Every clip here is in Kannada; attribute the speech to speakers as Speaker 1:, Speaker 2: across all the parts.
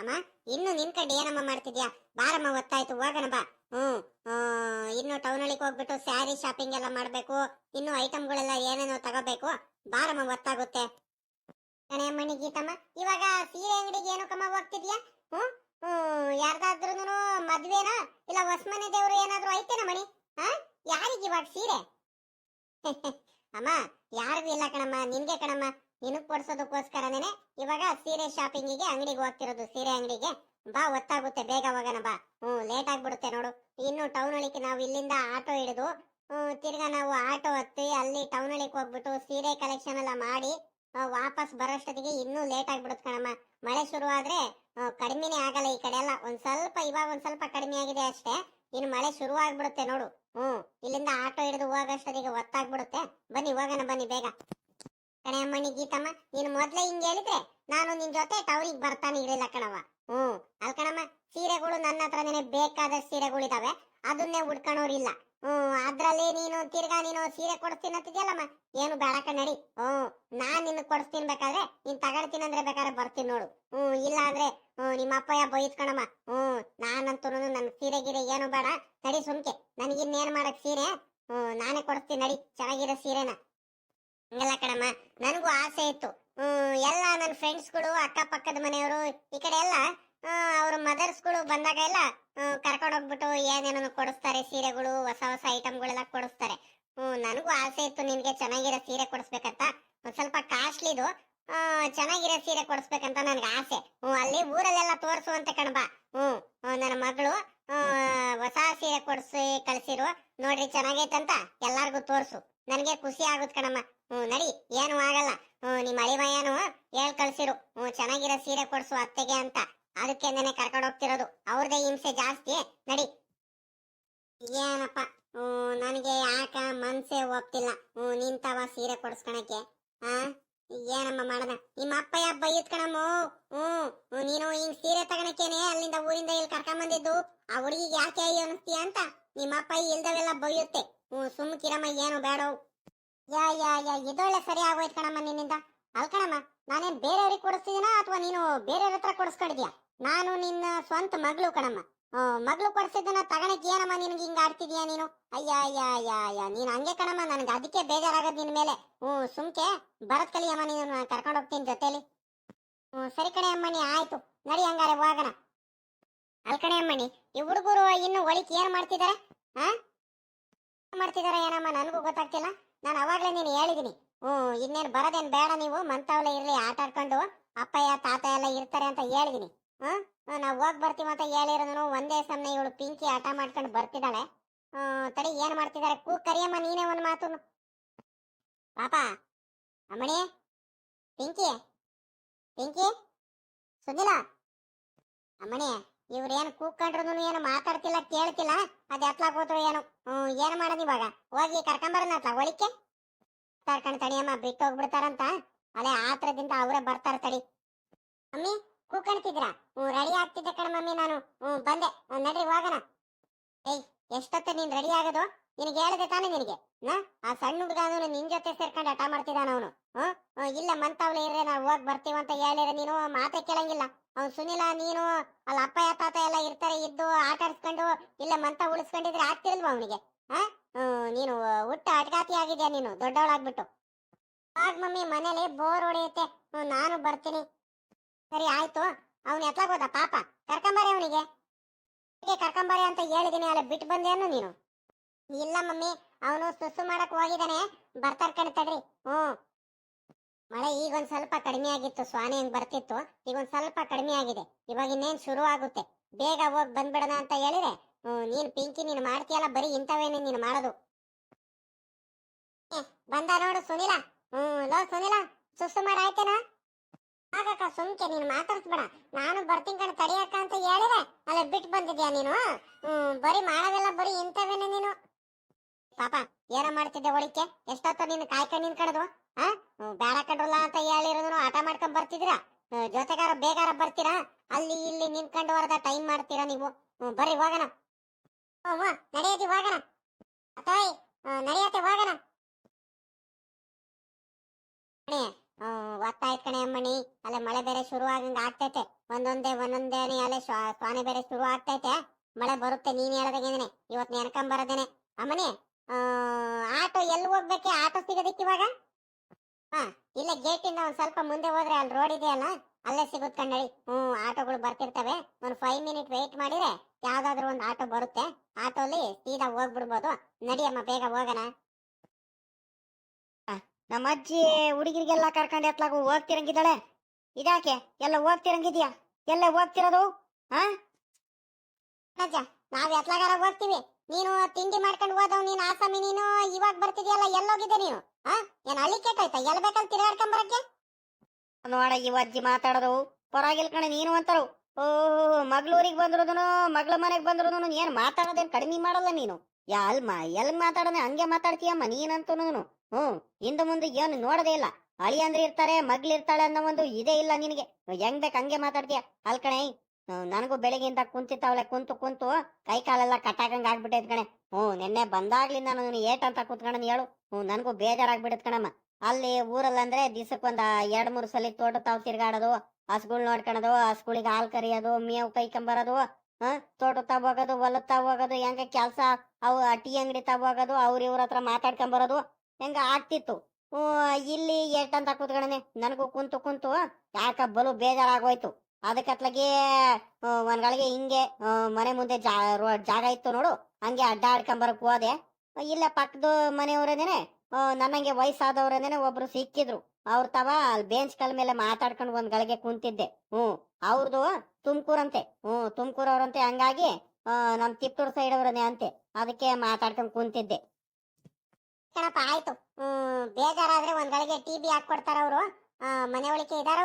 Speaker 1: ಅಮ್ಮ, ಇನ್ನು ನಿನ್ ಕಡೆ ಏನಮ್ಮ ಮಾಡ್ತಿದ್ಯಾ? ಬಾರಮ್ಮ ಒತ್ತಾಯ್ತು ಹೋಗೋಣ ಬಾ. ಹ್ಮ್ ಇನ್ನು ಟೌನ್ ಅಲ್ಲಿ ಹೋಗ್ಬಿಟ್ಟು ಸ್ಯಾರಿ ಶಾಪಿಂಗ್ ಎಲ್ಲ ಮಾಡ್ಬೇಕು. ಇನ್ನು ಐಟಮ್ಗಳೆಲ್ಲ ಏನೇನೋ ತಗೋಬೇಕು. ಬಾರಮ್ಮ ಒತ್ತಾಗುತ್ತೆ ಕಣೆಯಮ್ಮಣಿ ಗೀತಮ್ಮ, ಇವಾಗ ಸೀರೆ ಅಂಗಡಿಗೆ ಏನಕ್ಕಮ್ಮ ಹೋಗ್ತಿದ್ಯಾ? ಹ್ಮ್ ಹ್ಮ್ ಯಾರ್ದಾದ್ರೂ ಮದ್ವೆನಾ? ಇಲ್ಲ ಹೊಸ್ಮನೆ ದೇವ್ರು ಏನಾದ್ರು ಐತೇನ ಮಣಿ? ಹಾ ಯಾರಿಗೆ ಇವಾಗ ಸೀರೆ? ಅಮ್ಮ, ಯಾರಿಗೂ ಇಲ್ಲ ಕಣಮ್ಮ, ನಿನ್ಗೆ ಕಣಮ್ಮ. ನಿನಗ್ ಕೊಡ್ಸೋದಕ್ಕೋಸ್ಕರನೇನೆ ಇವಾಗ ಸೀರೆ ಶಾಪಿಂಗಿಗೆ ಅಂಗಡಿಗೆ ಹೋಗ್ತಿರೋದು. ಸೀರೆ ಅಂಗಡಿಗೆ. ಬಾ, ಒತ್ತಾಗುತ್ತೆ. ಬೇಗ ಹೋಗೋಣ, ಬಾ. ಹ್ಞೂ ಲೇಟ್ ಆಗ್ಬಿಡುತ್ತೆ ನೋಡು. ಇನ್ನು ಟೌನ್ ಹಳಿಗೆ ನಾವು ಇಲ್ಲಿಂದ ಆಟೋ ಹಿಡಿದು ತಿರ್ಗಾ ನಾವು ಆಟೋ ಹತ್ತಿ ಅಲ್ಲಿ ಟೌನ್ ಹಳಿಗೆ ಹೋಗ್ಬಿಟ್ಟು ಸೀರೆ ಕಲೆಕ್ಷನ್ ಎಲ್ಲ ಮಾಡಿ ವಾಪಸ್ ಬರೋಷ್ಟೊತ್ತಿಗೆ ಇನ್ನೂ ಲೇಟ್ ಆಗ್ಬಿಡುತ್ತೆ ಕಣಮ್ಮ. ಮಳೆ ಶುರುವಾದ್ರೆ ಆದ್ರೆ ಕಡಿಮೆನೇ ಆಗಲ್ಲ ಈ ಕಡೆ ಎಲ್ಲ. ಒಂದ್ ಸ್ವಲ್ಪ, ಇವಾಗ ಒಂದ್ ಸ್ವಲ್ಪ ಕಡಿಮೆ ಆಗಿದೆ ಅಷ್ಟೇ. ಇನ್ನು ಮಳೆ ಶುರು ಆಗ್ಬಿಡುತ್ತೆ ನೋಡು. ಹ್ಮ್ ಇಲ್ಲಿಂದ ಆಟೋ ಹಿಡಿದು ಹೋಗೋಷ್ಟೊತ್ತಿಗೆ ಒತ್ತಾಗ್ಬಿಡುತ್ತೆ. ಬನ್ನಿ, ಹೋಗೋಣ, ಬನ್ನಿ, ಬೇಗ. ಕಣಮ್ಮಣ್ಣಿ ಗೀತಮ್ಮ, ನೀನು ಮೊದ್ಲೇ ಹಿಂಗೆ ಹೇಳಿದ್ರೆ ನಾನು ನಿನ್ ಜೊತೆ ಟೌರಿಗೆ ಬರ್ತಾನೆ ಇರಲಿಲ್ಲ ಕಣವ ಹ್ಮ್ ಅಲ್ ಕಣಮ್ಮ, ಸೀರೆಗಳು ನನ್ನ ಹತ್ರನೇ ಬೇಕಾದ ಸೀರೆಗಳಿದಾವೆ, ಅದನ್ನೇ ಉಡ್ಕೊಳೋರಿಲ್ಲ ಹ್ಮ್ ಅದ್ರಲ್ಲಿ ನೀನು ತಿರ್ಗಾ ನೀನು ಸೀರೆ ಕೊಡಿಸ್ತೀನಿ ಅಂತಿದ್ಯಲ್ಲಮ್ಮ? ಏನು ಬೇಡ ಕಣಡಿ ಹ್ಮ್ ನಾನ್ ನಿನ್ ಕೊಡಿಸ್ತೀನಿ ಬೇಕಾದ್ರೆ ನೀನ್ ತಗೊಳ್ತೀನಿ ಅಂದ್ರೆ ಬೇಕಾದ್ರೆ ಬರ್ತೀನಿ ನೋಡು. ಹ್ಮ್ ಇಲ್ಲ ಅಂದ್ರೆ ಹ್ಮ್ ನಿಮ್ಮ ಅಪ್ಪಯ್ಯ ಬೈತ್ ಕಣಮ್ಮ. ಹ್ಮ್ ನಾನಂತೂ ನನ್ ಸೀರೆ ಗಿರೆ ಏನು ಬೇಡ, ನಡಿ ಸುಮ್ಕೆ. ನನಗಿನ್ನೇನ್ ಮಾಡಕ್ ಸೀರೆ? ಹ್ಮ್ ನಾನೇ ಕೊಡಿಸ್ತೀನಿ ನಡಿ, ಚೆನ್ನಾಗಿರೋ ಸೀರೆನ. ಹಂಗಲ್ಲ ಕಣಮ್ಮ. ನನಗೂ ಆಸೆ ಇತ್ತು. ಎಲ್ಲ ನನ್ನ ಫ್ರೆಂಡ್ಸ್ಗಳು ಅಕ್ಕಪಕ್ಕದ ಮನೆಯವರು, ಈ ಕಡೆ ಎಲ್ಲ ಅವ್ರ ಮದರ್ಸ್ಗಳು ಬಂದಾಗ ಎಲ್ಲ ಕರ್ಕೊಂಡು ಹೋಗ್ಬಿಟ್ಟು ಏನೇನೋ ಕೊಡಿಸ್ತಾರೆ, ಸೀರೆಗಳು, ಹೊಸ ಹೊಸ ಐಟಮ್ಗಳೆಲ್ಲ ಕೊಡಿಸ್ತಾರೆ. ಹ್ಮ್, ನನಗೂ ಆಸೆ ಇತ್ತು ನಿನ್ಗೆ ಚೆನ್ನಾಗಿರೋ ಸೀರೆ ಕೊಡಿಸ್ಬೇಕಂತ. ಒಂದ್ ಸ್ವಲ್ಪ ಕಾಸ್ಟ್ಲಿದು ಚೆನ್ನಾಗಿರೋ ಸೀರೆ ಕೊಡಿಸ್ಬೇಕಂತ ನನ್ಗೆ ಆಸೆ. ಹ್ಮ್, ಅಲ್ಲಿ ಊರಲ್ಲೆಲ್ಲ ತೋರಿಸುವಂತೆ ಕಣಬಾ ಹ್ಮ್ ನನ್ನ ಮಗಳು ಹೊಸ ಸೀರೆ ಕೊಡಿಸಿ, ಕಳ್ಸಿರು. ನೋಡ್ರಿ, ಚೆನ್ನಾಗೈತಂತ ಎಲ್ಲಾರ್ಗು ತೋರ್ಸು. ನನಗೆ ಖುಷಿ ಆಗುತ್ತೆ ಕಣಮ್ಮ. ಹ್ಞೂ, ನಡಿ, ಏನು ಆಗಲ್ಲ. ಹ್ಞೂ, ನಿಮ್ಮ ಅಳಿಮಯ್ಯನು ಹೇಳ್ ಕಳ್ಸಿರು. ಹ್ಞೂ, ಚೆನ್ನಾಗಿರೋ ಸೀರೆ ಕೊಡಿಸು ಅತ್ತೆಗೆ ಅಂತ. ಅದಕ್ಕೆ ನೆನೆ ಕರ್ಕೊಂಡು ಹೋಗ್ತಿರೋದು. ಅವ್ರದೇ ಹಿಂಸೆ ಜಾಸ್ತಿ. ನಡಿ. ಏನಪ್ಪ? ಹ್ಞೂ, ನನಗೆ ಯಾಕ ಮನ್ಸೇ ಹೋಗ್ತಿಲ್ಲ ಹ್ಞೂ, ನಿಂತವ ಸೀರೆ ಕೊಡಿಸ್ಕೊಳಕ್ಕೆ ಆ? ಏನಮ್ಮ ಮಾಡದ? ನಿಮ್ಮ ಅಪ್ಪ ಬೈಯತ್ ಕಣಮ್ಮ. ಹ್ಞೂ ನೀನು ಹಿಂಗ್ ಸೀರೆ ತಗೊಳಕೇನೆ ಅಲ್ಲಿಂದ ಊರಿಂದ ಇಲ್ಲಿ ಕರ್ಕೊಂಡ್ ಬಂದಿದ್ದು ಆ ಹುಡುಗಿಗೆ ಯಾಕೆ ಅನಿಸ್ತೀಯ ಅಂತ? ನಿಮ್ಮ ಅಪ್ಪ ಇಲ್ದವೆಲ್ಲ ಬೈಯುತ್ತೆ. ಹ್ಮ್ ಕಿರಮ್ಮ, ಏನು ಬೇಡ. ಯಾ ಯಾ ಯಾ, ಇದೊಳ್ಳೆ ಸರಿ ಆಗೋಯ್ತು ಕಣಮ್ಮ ನಿನ್ನಿಂದ. ಅಲ್ ಕಣಮ್ಮ, ನಾನೇನ್ ಬೇರೆಯವ್ರಿಗೆ ಕೊಡಿಸ್ತಿದ್ದೀನ ಅಥವಾ ನೀನು ಬೇರೆಯವ್ರ ಹತ್ರ ಕೊಡಿಸ್ಕೊಂಡಿದ್ಯಾ? ನಾನು ನಿನ್ನ ಸ್ವಂತ ಮಗಳು ಕಣಮ್ಮ. ಮಗಳು ಕೊಡಿಸಿದ್ದನ್ನ ತಗೊಳಕ್ ಏನಮ್ಮ ನಿನ್ಗೆ ಹಿಂಗ ಆಡ್ತಿದ್ಯಾ ನೀನು? ಅಯ್ಯ ಅಯ್ಯ ಅಯ್ಯ ಅಯ್ಯ ನೀನು ಹಂಗೆ ಕಣಮ್ಮ, ನನಗೆ ಅದಕ್ಕೆ ಬೇಜಾರಾಗದ್ ನಿನ್ ಮೇಲೆ. ಹ್ಞೂ, ಸುಮ್ಕೆ ಬರತ್ ಕಲಿಯಮ್ಮ ನೀನು ಕರ್ಕೊಂಡು ಹೋಗ್ತೀನಿ ಜೊತೆಲಿ. ಹ್ಞೂ, ಸರಿ ಕಣೆ ಅಮ್ಮಣಿ ಆಯ್ತು. ನಡಿ ಹಂಗಾರೆ, ಹೋಗೋಣ. ಅಲ್ ಕಣೆ ಅಮ್ಮಣಿ ಈ ಹುಡುಗರು ಇನ್ನು ಒಳಿಕ್ ಏನ್ ಮಾಡ್ತಿದ್ದಾರೆ ಹಾ? ಮಾಡ್ತಿದಾರ ಏನಮ್ಮ? ನನಗೂ ಗೊತ್ತಾಗ್ತಿಲ್ಲ. ನಾನು ಅವಾಗ್ಲೇ ನೀನು ಹೇಳಿದೀನಿ. ಹ್ಞೂ, ಇನ್ನೇನು ಬರೋದೇನ್ ಬೇಡ ನೀವು. ಮಂತವ್ಲೆ ಇರ್ಲಿ, ಆಟ ಆಡ್ಕೊಂಡು. ಅಪ್ಪಯ್ಯ ತಾತ ಎಲ್ಲ ಇರ್ತಾರೆ ಅಂತ ಹೇಳಿದೀನಿ. ಹ್ಮ್ ನಾವು ಹೋಗಿ ಬರ್ತೀವಿ ಅಂತ ಹೇಳಿರೋನು. ಒಂದೇ ಸಮನೆ ಇವಳು ಪಿಂಕಿ ಆಟ ಮಾಡ್ಕೊಂಡು ಬರ್ತಿದ್ದಾಳೆ. ತಡಿ, ಏನು ಮಾಡ್ತಿದಾರೆ? ಕೂ, ಕರಿಯಮ್ಮ, ನೀನೇ ಒಂದು ಮಾತು ಪಾಪ, ಅಮ್ಮಣಿ, ಪಿಂಕಿ ಪಿಂಕಿ, ಸುನಿಲ, ಅಮ್ಮಣಿ. ಇವ್ರೇನು ಕೂತ್ಕೊಂಡ್ರು ಏನು ಮಾತಾಡ್ತಿಲ್ಲ, ಕೇಳ್ತಿಲ್ಲ, ಅದ್ ಎತ್ಲಾ ಕೂತ್ರು ಏನು? ಹ್ಮ್, ಏನ್ ಮಾಡೋದು ಇವಾಗ? ಹೋಗಿ ಕರ್ಕೊಂಬರನ ಅತ್ಲ ಒಳಿಕೆ ಕರ್ಕೊಂಡ್ ತಡಿಯಮ್ಮ ಬಿಟ್ಟು ಹೋಗ್ಬಿಡ್ತಾರಂತ? ಅಲ್ಲೇ ಆತ್ರದಿಂದ ಅವರೇ ಬರ್ತಾರ ತಡಿ. ಮಮ್ಮಿ ಕೂಕಣ್ತಿದ್ರ ಹ್ಮ್, ರೆಡಿ ಆಗ್ತಿದ್ದೆ ಕಣ ಮಮ್ಮಿ ನಾನು. ಹ್ಮ್, ಬಂದೆ. ನಡ್ರಿ, ಹೋಗೋಣ. ಏಯ್, ಎಷ್ಟೊತ್ತ ನೀನ್ ರೆಡಿ ಆಗೋದು? ನಿನಗೆ ಹೇಳಿದೆ ತಾನೆ ನಿನಗೆ? ಆ ಸಣ್ಣ ಹುಡುಗ ನಿನ್ ಜೊತೆ ಸೇರ್ಕೊಂಡು ಹಠ ಮಾಡ್ತಿದ್ದಾನ ಅವನು. ಹ್ಮ್, ಇಲ್ಲ, ಮಂತವ್ಲೆ ಇರ್ರೆ, ನಾವು ಹೋಗಿ ಬರ್ತೀವಂತ ಹೇಳಿದ್ರೆ ನೀನು ಮಾತೇ ಕೇಳಂಗಿಲ್ಲ. ಅವ್ನು ಸುನಿಲ, ನೀನು ಅಲ್ಲ ಅಪ್ಪ ತಾತ ಎಲ್ಲ ಇರ್ತಾರೆ, ಇದ್ದು ಆಟ ಆಡ್ಸ್ಕೊಂಡು, ಇಲ್ಲ ಮಂತ ಉಳಿಸ್ಕೊಂಡಿದ್ರೆ ಆಗ್ತಿರಲ್ವ ಅವನಿಗೆ? ಹಾ ನೀನು ಹುಟ್ಟ ಅಟಗಾತಿ ಆಗಿದ್ಯಾ ನೀನು? ದೊಡ್ಡವಳಾಗ್ಬಿಟ್ಟು. ಆಗ ಮಮ್ಮಿ, ಮನೇಲಿ ಬೋರ್ ಹೊಡೆಯುತ್ತೆ. ನಾನು ಬರ್ತೀನಿ. ಸರಿ, ಆಯ್ತು. ಅವ್ನು ಎತ್ಲಾಗೋದ ಪಾಪ. ಕರ್ಕೊಂಬಾರೆ ಅವನಿಗೆ? ಕರ್ಕೊಂಬಾರೆ ಅಂತ ಹೇಳಿದೀನಿ, ಅಲ್ಲ ಬಿಟ್ಟು ಬಂದೇನು ನೀನು? ಇಲ್ಲ ಮಮ್ಮಿ, ಅವನು ಸುಸ್ಸು ಮಾಡಕ್ ಹೋಗಿದ್ದಾನೆ ಬರ್ತಾರ ಕಣ್ ತಡ್ರಿ. ಹ್ಮ್ ಮಳೆ ಈಗ ಒಂದ್ ಸ್ವಲ್ಪ ಕಡಿಮೆ ಆಗಿತ್ತು, ಸ್ವಾನಿ ಹಂಗ್ ಬರ್ತಿತ್ತು. ಈಗ ಒಂದ್ ಸ್ವಲ್ಪ ಕಡಿಮೆ ಆಗಿದೆ. ಇವಾಗ ಇನ್ನೇನ್ ಶುರು ಆಗುತ್ತೆ. ಬೇಗ ಹೋಗಿ ಬಂದ್ಬಿಡೋಣ ಅಂತ ಹೇಳಿದ್ರೆ ನೀನ್ ಪಿಂಕಿ, ನೀನ್ ಮಾಡ್ತೀಯಲ್ಲ, ಬರೀ ಇಂಥವೇನೆ ನೀನ್ ಮಾಡೋದು. ಬಂದ ನೋಡು ಸುನಿಲ. ಹ್ಮ್, ಲೋ ಸುನಿಲ, ಸುಸ್ಸು ಮಾಡ, ಆಯ್ತೇನಾ? ಆಗಕ್ಕ, ಸುಮ್ಕೆ, ನೀನ್ ಮಾತಾಡ್ಸ್ಬೇಡ. ನಾನು ಬರ್ತೀನಿ ಕಣ ತಡಿಯಕ್ಕ ಅಂತ ಹೇಳಿದ್ರೆ, ಅಲ್ಲ ಬಿಟ್ಟು ಬಂದಿದ್ಯಾ ನೀನು? ಹ್ಮ್, ಬರೀ ಮಾಡೋದೆಲ್ಲ ಬರೀ ಇಂಥವೇನೆ ನೀನು. ಪಾಪ ಏನ ಮಾಡ್ತಿದ್ದೆ ಒಳಿಕೆ ಎಷ್ಟೊತ್ತ ನೀನು ಕಾಯ್ಕೊಂಡು ಆ? ಹ್ಮ್, ಬೇಡ ಕಂಡ್ರಲ್ಲ ಅಂತ ಹೇಳಿರೋದು ಆಟ ಮಾಡ್ಕೊಂಡ್ ಬರ್ತಿದ್ರ ಜೊತೆಗಾರ ಬೇಗಾರ ಬರ್ತೀರಾ? ಅಲ್ಲಿ ಇಲ್ಲಿ ನಿಂತ್ಕೊಂಡು ಹೊರದ ಟೈಮ್ ಮಾಡ್ತೀರಾ ನೀವು? ಬರ್ರಿ ಹೋಗಣ. ನಡೆಯತಿ ಹೋಗೋಣ. ಅತ್ತಾಯ್ ನಡೆಯತ್ತೆ ಹೋಗಣ. ಒತ್ತಾಯ್ತು ಕಣೆ ಅಮ್ಮಣಿ. ಅಲ್ಲ ಮಳೆ ಬೇರೆ ಶುರು ಆಗಂಗ ಆಗ್ತೈತೆ. ಒಂದೊಂದೇ ಒಂದೊಂದೇನೆ ಅಲೆ ಶ್ವಾ- ಸ್ವಾನೆ ಬೇರೆ ಶುರು ಆಗ್ತೈತೆ. ಮಳೆ ಬರುತ್ತೆ ನೀನ್ ಹೇಳ್ದಾಗೇನೆ ಇವತ್ತು ನೆನ್ಕೊಂಡ್ ಬರೋದೇನೆ. ಅಮ್ಮನಿ ಆಟೋ ಎಲ್ಲಿ ಹೋಗ್ಬೇಕೆ? ಆಟೋ ಸಿಗೋದಕ್ಕೆ ಇವಾಗ? ಹಾ, ಇಲ್ಲ ಗೇಟಿಂದ ಒಂದ್ ಸ್ವಲ್ಪ ಮುಂದೆ ಹೋದ್ರೆ ಅಲ್ಲಿ ರೋಡ್ ಇದೆಯಲ್ಲ, ಅಲ್ಲೇ ಸಿಗುತ್ತೆ ಕಣ್ಣಳಿ ಹ್ಮ್, ಆಟೋಗಳು ಬರ್ತಿರ್ತವೆ. ಒಂದು ಫೈವ್ ಮಿನಿಟ್ ವೆಯ್ಟ್ ಮಾಡಿದ್ರೆ ಯಾವ್ದಾದ್ರು ಒಂದು ಆಟೋ ಬರುತ್ತೆ. ಆಟೋಲಿ ಸೀದಾ ಹೋಗ್ಬಿಡ್ಬೋದು. ನಡಿಯಮ್ಮ, ಬೇಗ ಹೋಗೋಣ.
Speaker 2: ನಮ್ಮ ಅಜ್ಜಿ ಹುಡುಗಿರಿಗೆಲ್ಲ ಕರ್ಕೊಂಡು ಎತ್ಲಾಗು ಹೋಗ್ತಿರಂಗಿದ್ದಾಳೆ. ಇದಾಕೆ? ಎಲ್ಲ ಹೋಗ್ತಿರಂಗಿದ್ಯಾ? ಎಲ್ಲ ಹೋಗ್ತಿರೋದು? ಹಾ
Speaker 1: ನಾವ್ ಎತ್ಲಾಗಾರ ಹೋಗ್ತೀವಿ. ನೀನು ತಿಂಡಿ ಮಾಡ್ಕೊಂಡು ಹೋದವ್ ನೀನ್ ಆಸಾಮಿ ನೀನು ಇವಾಗ ಬರ್ತಿದ್ಯಲ್ಲ ಎಲ್ಲೋಗಿದ್ದೆ ನೀನು? ಹಾ ಏನ್ ಹಳ್ಳಿ ಕೇಟಾಯ್ತಾ ಎಲ್ಲ ಬೇಕಲ್ಲಿ ತಿರ್ಗಾಡ್ಕೊಂಡ್ ಬರಕ್ಕೆ
Speaker 2: ನೋಡ ಇವ ಅಜ್ಜಿ ಮಾತಾಡೋದು ಪರವಾಗಿಲ್ಲ ಕಣೆ ನೀನು ಅಂತಾರು. ಓ ಮಗಳೂರಿಗೆ ಬಂದಿರೋದನು ಮಗಳ ಮನೆಗೆ ಬಂದಿರೋದನು ಏನ್ ಮಾತಾಡೋದೇನ್ ಕಡಿಮೆ ಮಾಡಲ್ಲ ನೀನು? ಅಲ್ಮ ಎಲ್ ಮಾತಾಡೋನೆ ಹಂಗೆ ಮಾತಾಡ್ತೀಯಮ್ಮ ನೀನಂತೂ ಹ್ಮ್ ಹಿಂದೆ ಮುಂದೆ ಏನು ನೋಡದೇ ಇಲ್ಲ. ಅಳಿ ಅಂದ್ರೆ ಇರ್ತಾರೆ ಮಗ್ಳಿರ್ತಾಳೆ ಅನ್ನೋ ಒಂದು ಇದೇ ಇಲ್ಲ ನಿನಗೆ. ಹೆಂಗ್ ಬೇಕು ಹಂಗೆ ಮಾತಾಡ್ತೀಯ? ಅಲ್ ಕಣೆ. ಹ್ಮ್, ನನಗೂ ಬೆಳಿಗ್ಗೆಯಿಂದ ಕುಂತಿತ್ತಾವಳೆ ಕುಂತು ಕುಂತು ಕೈ ಕಾಲೆಲ್ಲ ಕಟ್ಟಾಕಂಗ್ ಆಗ್ಬಿಟ್ಟೈತ್ ಕಣೆ. ಹ್ಞೂ ನಿನ್ನೆ ಬಂದಾಗ್ಲಿಂದ ನಾನು ಏಟ್ ಅಂತ ಕೂತ್ಕೊಂಡ್ ಹೇಳು. ಹ್ಞೂ ನನಗೂ ಬೇಜಾರಾಗ್ಬಿಡತ್ ಕಣಮ್ಮ. ಅಲ್ಲಿ ಊರಲ್ಲಂದ್ರೆ ದಿವಸಕ್ಕೊಂದ ಎರಡ್, ಮೂರು ಸಲ ತೋಟ ತಾವ್ ತಿರ್ಗಾಡೋದು, ಹಸುಗಳು ನೋಡ್ಕೊಳೋದು ಹಸುಗಳಿಗೆ ಹಾಲ್ ಕರಿಯೋದು, ಮೇವು ಕೈಕೊಂಬರೋದು, ಹ, ತೋಟ ತಾವ್ ಹೋಗೋದು, ಹೊಲದ ತಾವ್ ಹೋಗೋದು, ಹೆಂಗ ಕೆಲ್ಸ ಅವು ಟೀ ಅಂಗಡಿ ತಾವ್ ಹೋಗೋದು, ಅವ್ರ ಇವ್ರ ಹತ್ರ ಮಾತಾಡ್ಕೊಂಬರೋದು, ಹೆಂಗ ಆಗ್ತಿತ್ತು. ಇಲ್ಲಿ ಎಷ್ಟಂತ ಕೂತ್ಕೊಂಡನೆ, ನನಗೂ ಕುಂತು ಕುಂತು ಯಾಕ ಬಲು ಬೇಜಾರಾಗೋಯ್ತು. ಅದಕ್ಕತ್ಲಾಗೆ ಒಂದ್ಗಳಿಗೆ ಹಿಂಗೆ ಮನೆ ಮುಂದೆ ಜಾಗ ಇತ್ತು ನೋಡು, ಹಂಗೆ ಅಡ್ಡಾಡ್ಕೊಂಬರಕ್ ಹೋದೆ. ಇಲ್ಲ ಪಕ್ಕದ ಮನೆಯವರೇನೆ ನನ್ನಂಗೆ ವಯಸ್ಸಾದವ್ರೇನೆ ಒಬ್ರು ಸಿಕ್ಕಿದ್ರು. ಅವ್ರ ತವ ಅಲ್ಲಿ ಬೆಂಚ್ ಕಲ್ ಮೇಲೆ ಮಾತಾಡ್ಕೊಂಡು ಒಂದ್ ಗಳಿಗೆ ಕುಂತಿದ್ದೆ. ಹ್ಮ್ ಅವ್ರದ್ದು ತುಮಕೂರಂತೆ. ಹ್ಮ್ ತುಮಕೂರವ್ರಂತೆ, ಹಂಗಾಗಿ ನಮ್ ತಿಪ್ಪೂರ್ ಸೈಡ್ ಅವ್ರನೇ ಅಂತೆ. ಅದಕ್ಕೆ ಮಾತಾಡ್ಕೊಂಡ್ ಕುಂತಿದ್ದೆ.
Speaker 1: ಕಣಪ್ಪ, ಆಯ್ತು. ಹ್ಮ್ ಬೇಜಾರಾದ್ರೆ ಒಂದ್ ಗಳಿಗೆ ಟಿವಿ ಹಾಕೊಡ್ತಾರ ಅವರು ಮನೆ ಒಳಿಕೆ ಇದಾರ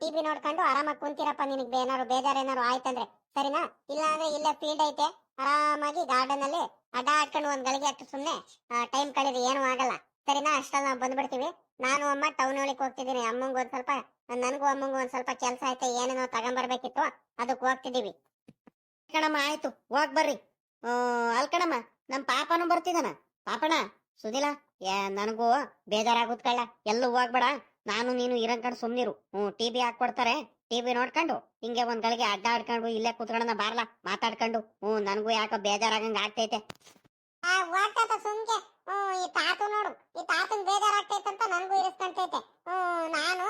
Speaker 1: ಟಿವಿ ನೋಡ್ಕೊಂಡು ಆರಾಮಾಗಿ ಕುಂತಿರಪ್ಪ ನಿನಗೆ ಏನಾರು ಬೇಜಾರು ಏನಾರು ಆಯ್ತಂದ್ರೆ. ಸರಿನಾ? ಇಲ್ಲ ಅಂದ್ರೆ ಇಲ್ಲೇ ಫೀಲ್ಡ್ ಐತೆ. ಆರಾಮಾಗಿ ಗಾರ್ಡನ್ ಅಲ್ಲಿ ಅಡ್ಡ ಹಾಕೊಂಡು ಒಂದ್ ಗಳಿಗೆ ಅಷ್ಟು ಸುಮ್ನೆ ಟೈಮ್ ಕಳೆದ್ರೆ ಏನು ಆಗಲ್ಲ. ಸರಿನಾ? ಅಷ್ಟಲ್ಲಿ ನಾವು ಬಂದ್ಬಿಡ್ತೀವಿ. ನಾನು ಅಮ್ಮ ಟೌನ್ ಒಳಗೆ ಹೋಗ್ತಿದ್ದೀನಿ. ಅಮ್ಮಂಗೆ ಒಂದ್ ಸ್ವಲ್ಪ, ನನಗೂ ಅಮ್ಮಂಗೂ ಒಂದ್ ಸ್ವಲ್ಪ ಕೆಲಸ ಐತೆ, ಏನೇನೋ ತಗೊಂಬರ್ಬೇಕಿತ್ತು ಅದಕ್ಕೆ ಹೋಗ್ತಿದ್ದೀವಿ.
Speaker 2: ಕಣಮ್ಮ, ಆಯ್ತು. ಹೋಗ್ ಬರ್ರಿ. ಅಲ್ ಕಣಮ್ಮ, ನಮ್ ಪಾಪನು ಬರ್ತಿದ್ದಾನ ಪಾಪಣ ಸುದಿಲ ನನಗೂ ಬೇಜಾರಾಗುತ್ತ ಕಳ್ಳ ಎಲ್ಲೂ ಹೋಗ್ಬೇಡ. ನಾನು ನೀನು ಇರಂಕಂಡು ಸುಮ್ನಿರು. ಹ್ಮ್ ಟಿವಿ ಹಾಕೊಡ್ತಾರೆ ಟಿವಿ ನೋಡ್ಕೊಂಡು, ಹಿಂಗೆ ಒಂದ್ ಗಳಿಗೆ ಅಡ್ಡ ಆಡ್ಕೊಂಡು ಇಲ್ಲೇ ಕೂತ್ಕೊಂಡ ಬಾರ್ಲಾ, ಮಾತಾಡ್ಕೊಂಡು. ಹ್ಮ್ ನನಗೂ ಯಾಕೋ ಬೇಜಾರಾಗಂಗ ಆಗ್ತೈತೆ.
Speaker 1: ಸುಮ್ಕೆ. ಹ್ಮ್ ಈ ತಾತು ನೋಡು, ಈ ತಾತನ್ ಅಂತ ನನಗೂ ಇರಿಸ್ಕೊಂತೈತೆ ಹ್ಮ್ ನಾನು